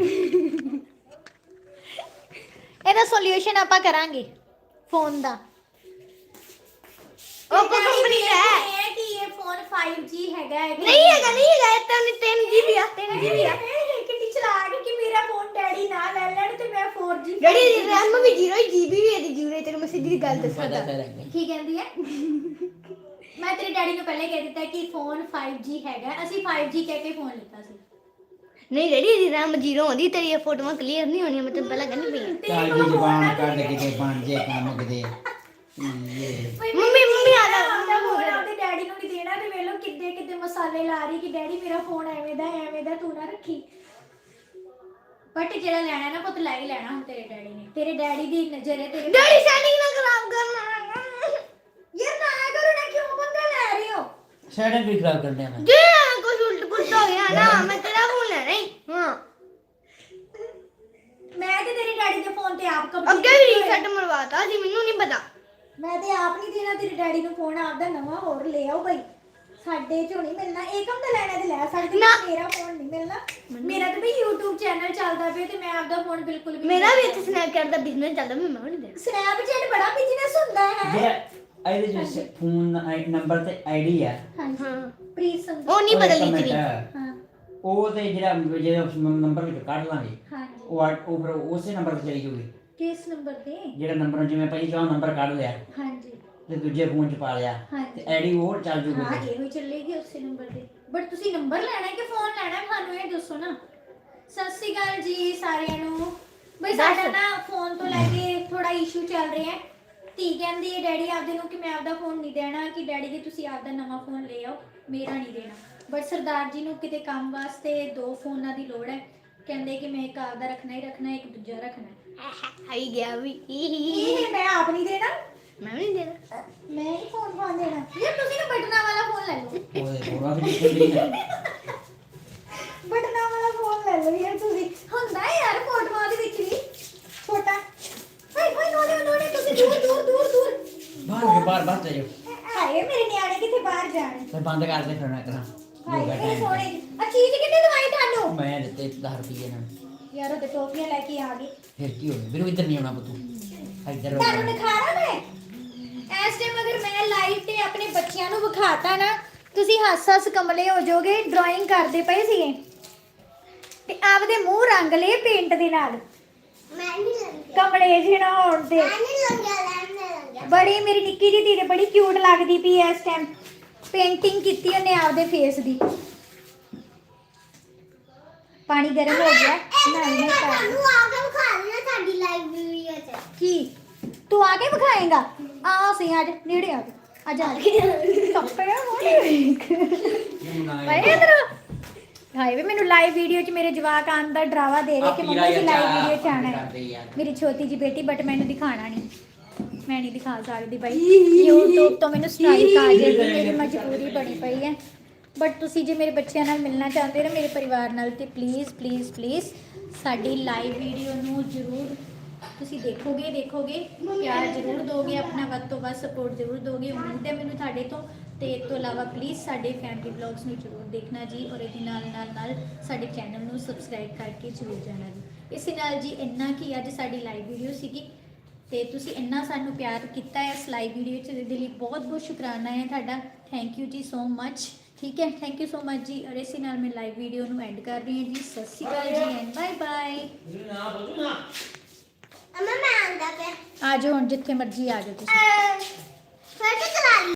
ਇਹਦਾ ਸੋਲੂਸ਼ਨ ਆਪਾਂ ਕਰਾਂਗੇ ਫੋਨ ਦਾ। ਓਪੋ ਕੰਪਨੀ ਦਾ ਹੈ। ਕਿ ਇਹ ਫੋਨ 5G ਹੈਗਾ ਹੈ। ਨਹੀਂ ਹੈਗਾ ਨਹੀਂ ਹੈਗਾ ਇਹ ਤਾਂ 3 GB ਆ 3 GB ਆ। ਕਿੱਡੀ ਚਲਾ ਕੇ ਕਿ ਮੇਰਾ ਫੋਨ ਡੈਡੀ ਨਾ ਲੈ ਲੈਣ ਤੇ ਮੈਂ 4G ਜਿਹੜੀ RAM ਵੀ 0 GB ਵੀ ਇਹਦੀ 0 ਤੈਨੂੰ ਮੈਂ ਸਿੱਧੀ ਗੱਲ ਦੱਸਾਂ ਪਤਾ ਤਾਂ। ਤਾਂ ਲੱਗ ਕੀ ਕਹਿੰਦੀ ਹੈ? ਮੈਂ ਤੇਰੇ ਡੈਡੀ ਨੂੰ ਪਹਿਲੇ ਕਹਿ ਦਿੱਤਾ ਕਿ ਫੋਨ 5G ਹੈਗਾ ਅਸੀਂ 5G ਕਹਿ ਕੇ ਫੋਨ ਲਿੱਤਾ ਸੀ। ਨਹੀਂ ਜਿਹੜੀ RAM 0 ਹੁੰਦੀ ਤੇਰੀ ਇਹ ਫੋਟੋਆਂ ਕਲੀਅਰ ਨਹੀਂ ਹੋਣੀਆਂ ਮੈਂ ਤੈਨੂੰ ਪਹਿਲਾਂ ਕਹਿੰਦੀ ਪਈ ਹਾਂ। ਚੱਲ ਦੀ ਜ਼ਬਾਨ ਕੱਢ ਕਿਤੇ ਬਣ ਜੇ ਕੰਮ ਕਿਤੇ। ਇਹ ਮੰਮੀ ਮੰਮੀ ਆ ਜਾ ਫੋਨ ਡੈਡੀ ਨੂੰ ਨਹੀਂ ਦੇਣਾ ਤੇ ਵੇਲੋ ਕਿੱਦੇ ਕਿੱਦੇ ਮਸਾਲੇ ਲਾ ਰਹੀ ਕਿ ਡੈਡੀ ਮੇਰਾ ਫੋਨ ਐਵੇਂ ਦਾ ਐਵੇਂ ਦਾ ਤੂੰ ਨਾ ਰੱਖੀ। ਬਟ ਜਿਹੜਾ ਲੈਣਾ ਨਾ ਪੁੱਤ ਲੈ ਹੀ ਲੈਣਾ ਹੁਣ ਤੇਰੇ ਡੈਡੀ ਨੇ। ਤੇਰੇ ਡੈਡੀ ਦੀ ਨਜ਼ਰ ਹੈ ਤੇਰੇ ਡੈਡੀ ਸੈਟਿੰਗ ਨਾ ਖਰਾਬ ਕਰਨਾ ਯਾਰ ਨਾ ਕਰੋ ਨਾ ਕਿਉਂ ਬੰਦਾ ਲੈ ਰਹੇ ਹੋ? ਸੈਟਿੰਗ ਵੀ ਖਰਾਬ ਕਰਨੇ ਮੈਂ। ਜੇ ਕੁਝ ਉਲਟ ਗੁੱਤ ਹੋ ਗਿਆ ਨਾ ਮੈਂ ਤੇਰਾ ਭੁੱਲਣਾ ਨਹੀਂ ਹਾਂ। ਮੈਂ ਤੇ ਤੇਰੇ ਡੈਡੀ ਦੇ ਫੋਨ ਤੇ ਆਪ ਕੰਪਲੀਟ ਅੱਗੇ ਵੀ ਰੀਸੈਟ ਮਰਵਾਤਾ ਸੀ ਮੈਨੂੰ ਨਹੀਂ ਪਤਾ। ਮੈਂ ਤੇ ਆਪ ਨਹੀਂ ਦੇਣਾ ਤੇਰੇ ਡੈਡੀ ਨੂੰ ਫੋਨ ਆਪਦਾ ਨਵਾਂ ਹੋਰ ਲੈ ਆਓ ਬਈ। ਸਾਡੇ ਚੋਂ ਨਹੀਂ ਮਿਲਣਾ ਏਕਮ ਦਾ ਲੈਣਾ ਤੇ ਲੈ ਸਾਡੇ ਨਾ। ਤੋਂ ਮੇਰਾ ਫੋਨ ਨਹੀਂ ਮਿਲਣਾ। ਮੇਰਾ ਤਾਂ ਬਈ YouTube ਚੈਨਲ ਚੱਲਦਾ ਪਿਆ ਤੇ ਮੈਂ ਆਪਦਾ ਫੋਨ ਬਿਲਕੁਲ ਵੀ ਮੇਰਾ ਵੀ ਇੱਥੇ ਸਨੈਪਚੈਟ ਦਾ ਬਿਜ਼ਨਸ ਚੱਲਦਾ ਮੈਂ ਮੈਂ ਨਹੀਂ ਦੇ ਸਨੈਪਚੈਟ ਬੜਾ ਬਿਜ਼ਨਸ ਹੁੰਦਾ ਹੈ। ਜਿਹੜਾ ਇਹਦੇ ਵਿੱਚ ਫੋਨ ਨੰਬਰ ਤੇ ਆਈਡੀ ਹੈ ਹਾਂ ਹਾਂ। ਪ੍ਰੀਤ ਸੰਧੂ। ਉਹ ਨਹੀਂ ਉਹ ਇੱਕ ਬਦਲਣੀ ਮਿੰਟ, ਤੇਰੀ ਹਾਂ। ਉਹ ਤੇ ਜਿਹੜਾ ਜਿਹੜਾ ਨੰਬਰ ਵਿੱਚ ਕੱਢ ਲਾਂਗੇ। ਹਾਂਜੀ। ਉਹ ਆ- ਉਹ ਫਿਰ ਉਸੇ ਨੰਬਰ ਤੇ ਚਲੀ ਜਾਊਗੀ। ਕਿਸ ਨੰਬਰ ਤੇ? ਜਿਹੜਾ ਨੰਬਰ ਜਿਵੇਂ ਪਹਿਲੀ ਚਾਹ ਨੰਬਰ ਕੱਢ ਲਿਆ। ਹਾਂਜੀ। ਤੇ ਦੂਜੇ ਫੋਨ 'ਚ ਪਾ ਲਿਆ। ਹਾਂਜੀ। ਤੇ ਆਈਡੀ ਉਹ ਚੱਲ ਹਾਂ ਜੂਗੀ ਇਹ ਵੀ ਚੱਲੇਗੀ ਉਸੇ ਨੰਬਰ ਤੇ। ਬਟ ਤੁਸੀਂ ਨੰਬਰ ਲੈਣਾ ਹੈ ਕਿ ਫੋਨ ਲੈਣਾ? ਹੈ ਸਾਨੂੰ ਇਹ ਦੱਸੋ ਨਾ। ਸਤਿ ਸ਼੍ਰੀ ਅਕਾਲ ਜੀ ਸਾਰਿਆਂ ਨੂੰ। ਬਈ ਸਾਡਾ ਨਾ ਫੋਨ ਤੋਂ ਲੈ ਕੇ ਥੋੜਾ ਇਸ਼ੂ ਚੱਲ ਰਿਹਾ ਹੈ। ਧੀ ਕਹਿੰਦੀ ਹੈ ਡੈਡੀ ਆਪਦੇ ਨੂੰ ਕਿ ਮੈਂ ਆਪਦਾ ਫੋਨ ਨਹੀਂ ਦੇਣਾ ਕਿ ਡੈਡੀ ਜੀ ਤੁਸੀਂ ਆਪਦਾ ਨਵਾਂ ਫੋਨ ਲੈ ਆਓ। ਮੇਰਾ ਨਹੀਂ ਦੇਣਾ। ਬਟ ਸਰਦਾਰ ਜੀ ਨੂੰ ਕਿਤੇ ਕੰਮ ਵਾਸਤੇ ਦੋ ਫੋਨਾਂ ਦੀ ਲੋੜ ਹੈ। ਕਹਿੰਦੇ ਕਿ ਮੈਂ ਇੱਕ ਆਪਦਾ ਰੱਖਣਾ ਹੀ ਰੱਖਣਾ ਇੱਕ ਦੂਜਾ ਰੱਖਣਾ। ਹੈ। ਆਈ ਗਿਆ ਵੀ। ਇਹ ਮੈਂ ਆਪ ਨਹੀਂ ਦੇਣਾ। ਮੈਂ ਵੀ ਨਹੀਂ ਦੇਣਾ। ਮੈਂ ਹੀ ਫੋਨ ਫੋਨ ਦੇਣਾ। ਯਾਰ ਤੁਸੀਂ ਨਾ ਬਟਨਾਂ ਵਾਲਾ ਫੋਨ ਲੈ ਲਓ। ਉਹਦੇ ਥੋੜਾ ਵੀ ਨਿਕਲਦੀ ਹੈ ਬਟਨਾਂ ਵਾਲਾ ਫੋਨ ਲੈ ਲਓ ਯਾਰ ਤੁਸੀਂ। ਹੁੰਦਾ ਹੈ ਯਾਰ ਫੋਟੋਆਂ ਦੇ ਵਿੱਚ ਵੀ। ਛੋਟਾ ਹਾਏ ਹਾਏ ਨੋੜੇ ਨੋੜੇ ਤੁਸੀਂ ਦੂਰ ਦੂਰ ਦੂਰ ਦੂਰ। ਬਾਹਰ ਬਾਹਰ ਬਾਹਰ ਜਾਓ। ਹਾਏ ਮੇਰੇ ਨਿਆਣੇ ਕਿੱਥੇ ਬਾਹਰ ਜਾਣ? ਤੇ ਬੰਦ ਕਰ ਦੇ ਫਿਰ ਮੈਂ ਕਰਾਂ। ਹਾਏ ਹੋਗਾ ਮੇਰੇ ਟਾਈਮ ਸੋਹਣੇ ਆ ਚੀਜ਼ ਕਿੰਨੇ ਦਵਾਈ ਤੁਹਾਨੂੰ? ਮੈਂ ਦਿੱਤੇ 10 ਰੁਪਏ ਨਾਲ ਯਾਰ ਉਹ ਤੇ ਟੋਪੀਆਂ ਲੈ ਕੇ ਆ ਗਏ। ਫਿਰ ਕੀ ਹੋ ਗਿਆ ਵੀਰੋ ਇੱਧਰ ਨਹੀਂ ਆਉਣਾ ਪੁੱਤੂ। ਇੱਧਰ ਹੋ ਤੁਹਾਨੂੰ ਦਿਖਾਣਾ ਮੈਂ? ਇਸ ਟਾਈਮ ਅਗਰ ਮੈਂ ਲਾਈਵ ਤੇ ਆਪਣੇ ਬੱਚਿਆਂ ਨੂੰ ਵਿਖਾਤਾ ਨਾ ਤੁਸੀਂ ਹੱਸ ਹੱਸ ਕਮਲੇ ਹੋ ਜਾਓਗੇ ਡਰਾਇੰਗ ਕਰਦੇ ਪਏ ਸੀਗੇ। ਤੇ ਆਪਦੇ ਮੂੰਹ ਰੰਗ ਲਏ ਪੇਂਟ ਦੇ ਨਾਲ। ਮੈਂ ਨਹੀਂ ਲੰਗਿਆ ਕਮਲੇ ਜਿਹੇ ਹੋਣ ਤੇ ਨਹੀਂ ਲੰਗਿਆ ਲੈਣ ਮੈਂ ਬੜੀ ਮੇਰੀ ਨਿੱਕੀ ਜਿਹੀ ਧੀ ਤੇ ਬੜੀ ਕਿਊਟ ਲੱਗਦੀ ਪਈ ਐ ਇਸ ਟਾਈਮ ਪੇਂਟਿੰਗ ਕੀਤੀ ਉਹਨੇ ਆਪਦੇ ਫੇਸ ਦੀ। ਪਾਣੀ ਗਰਮ ਹੋ ਗਿਆ ਨਹੀਂ ਨਹੀਂ ਕਰ ਤੁਹਾਨੂੰ ਆ ਕੇ ਖਾ ਲੈਣਾ ਸਾਡੀ ਲਾਈਵ ਵੀਡੀਓ 'ਚ। ਕੀ? ਤੂੰ ਆ ਕੇ ਵਿਖਾਏਗਾ? ਆ ਸੀ ਅੱਜ ਨੇੜੇ ਆ ਜਾ ਅੱਜ ਆ ਕੱਪੜੇ ਹੋਣੇ ਭਾਈ ਇਧਰ। ਹਾਏ ਵੇ ਮੈਨੂੰ ਲਾਈਵ ਵੀਡੀਓ 'ਚ ਮੇਰੇ ਜਵਾਕ ਆਉਣ ਦਾ ਡਰਾਵਾ ਦੇ ਰਹੇ ਕਿ ਮੰਮਾ ਜੀ ਲਾਈਵ ਵੀਡੀਓ 'ਚ ਆਣਾ ਹੈ। ਮੇਰੀ ਛੋਟੀ ਜੀ ਬੇਟੀ ਬਟ ਮੈਨੂੰ ਦਿਖਾਣਾ ਨਹੀਂ। ਮੈਂ ਨਹੀਂ ਦਿਖਾ ਸਕਦੀ ਬਾਈ। YouTube ਤੋਂ ਮੈਨੂੰ ਸਟ੍ਰਾਈਕ ਆ ਜਾਏਗੀ ਮੇਰੀ ਮਜਬੂਰੀ ਬਣੀ ਪਈ ਹੈ। ਬਟ ਤੁਸੀਂ ਜੇ ਮੇਰੇ ਬੱਚਿਆਂ ਨਾਲ ਮਿਲਣਾ ਚਾਹੁੰਦੇ ਹੋ ਨਾ ਮੇਰੇ ਪਰਿਵਾਰ ਨਾਲ ਤੇ ਪਲੀਜ਼ ਪਲੀਜ਼ ਪਲੀਜ਼ ਸਾਡੀ ਲਾਈਵ ਵੀਡੀਓ ਨੂੰ ਜ਼ਰੂਰ ਤੁਸੀਂ ਦੇਖੋਗੇ ਦੇਖੋਗੇ। ਪਿਆਰ ਜ਼ਰੂਰ ਦੋਗੇ, ਆਪਣਾ ਵੱਧ ਤੋਂ ਵੱਧ ਸਪੋਰਟ ਜ਼ਰੂਰ ਦੋਗੇ। ਉਮੀਦ ਹੈ ਮੈਨੂੰ ਤੁਹਾਡੇ ਤੋਂ। ਤੇ ਇਸ ਤੋਂ ਇਲਾਵਾ ਪਲੀਜ਼ ਸਾਡੇ ਫੈਮਿਲੀ ਵਲੌਗਸ ਨੂੰ ਜ਼ਰੂਰ ਦੇਖਣਾ ਜੀ ਔਰ ਇਹਦੇ ਨਾਲ ਨਾਲ ਨਾਲ ਸਾਡੇ ਚੈਨਲ ਨੂੰ ਸਬਸਕ੍ਰਾਈਬ ਕਰਕੇ ਜ਼ਰੂਰ ਜਾਣਾ ਜੀ। ਇਸੇ ਨਾਲ ਜੀ ਇੰਨਾ ਕੀ ਅੱਜ ਸਾਡੀ ਲਾਈਵ ਵੀਡੀਓ ਸੀਗੀ। ਤੇ ਤੁਸੀਂ ਇੰਨਾ ਸਾਨੂੰ ਪਿਆਰ ਕੀਤਾ ਹੈ ਇਸ ਲਾਈਵ ਵੀਡੀਓ 'ਚ ਇਹਦੇ ਲਈ ਬਹੁਤ ਬਹੁਤ ਸ਼ੁਕਰਾਨਾ ਹੈ ਤੁਹਾਡਾ। ਥੈਂਕ ਯੂ ਜੀ ਸੋ ਮੱਚ ਠੀਕ ਹੈ? ਥੈਂਕ ਯੂ ਸੋ ਮੱਚ ਜੀ। ਔਰ ਇਸੇ ਨਾਲ ਮੈਂ ਲਾਈਵ ਵੀਡੀਓ ਨੂੰ ਐਂਡ ਕਰ ਰਹੀ ਹਾਂ ਜੀ। ਸਤਿ ਸ਼੍ਰੀ ਅਕਾਲ ਜੀ ਐਂਡ ਬਾਏ ਬਾਏ ਅਮਾ ਮੈਂ ਆਂਦਾ ਪਿਆ। ਆ ਜਾਓ ਹੁਣ ਜਿੱਥੇ ਮਰਜ਼ੀ ਆ ਜਾਓ ਤੁਸੀਂ। ਫਿਰ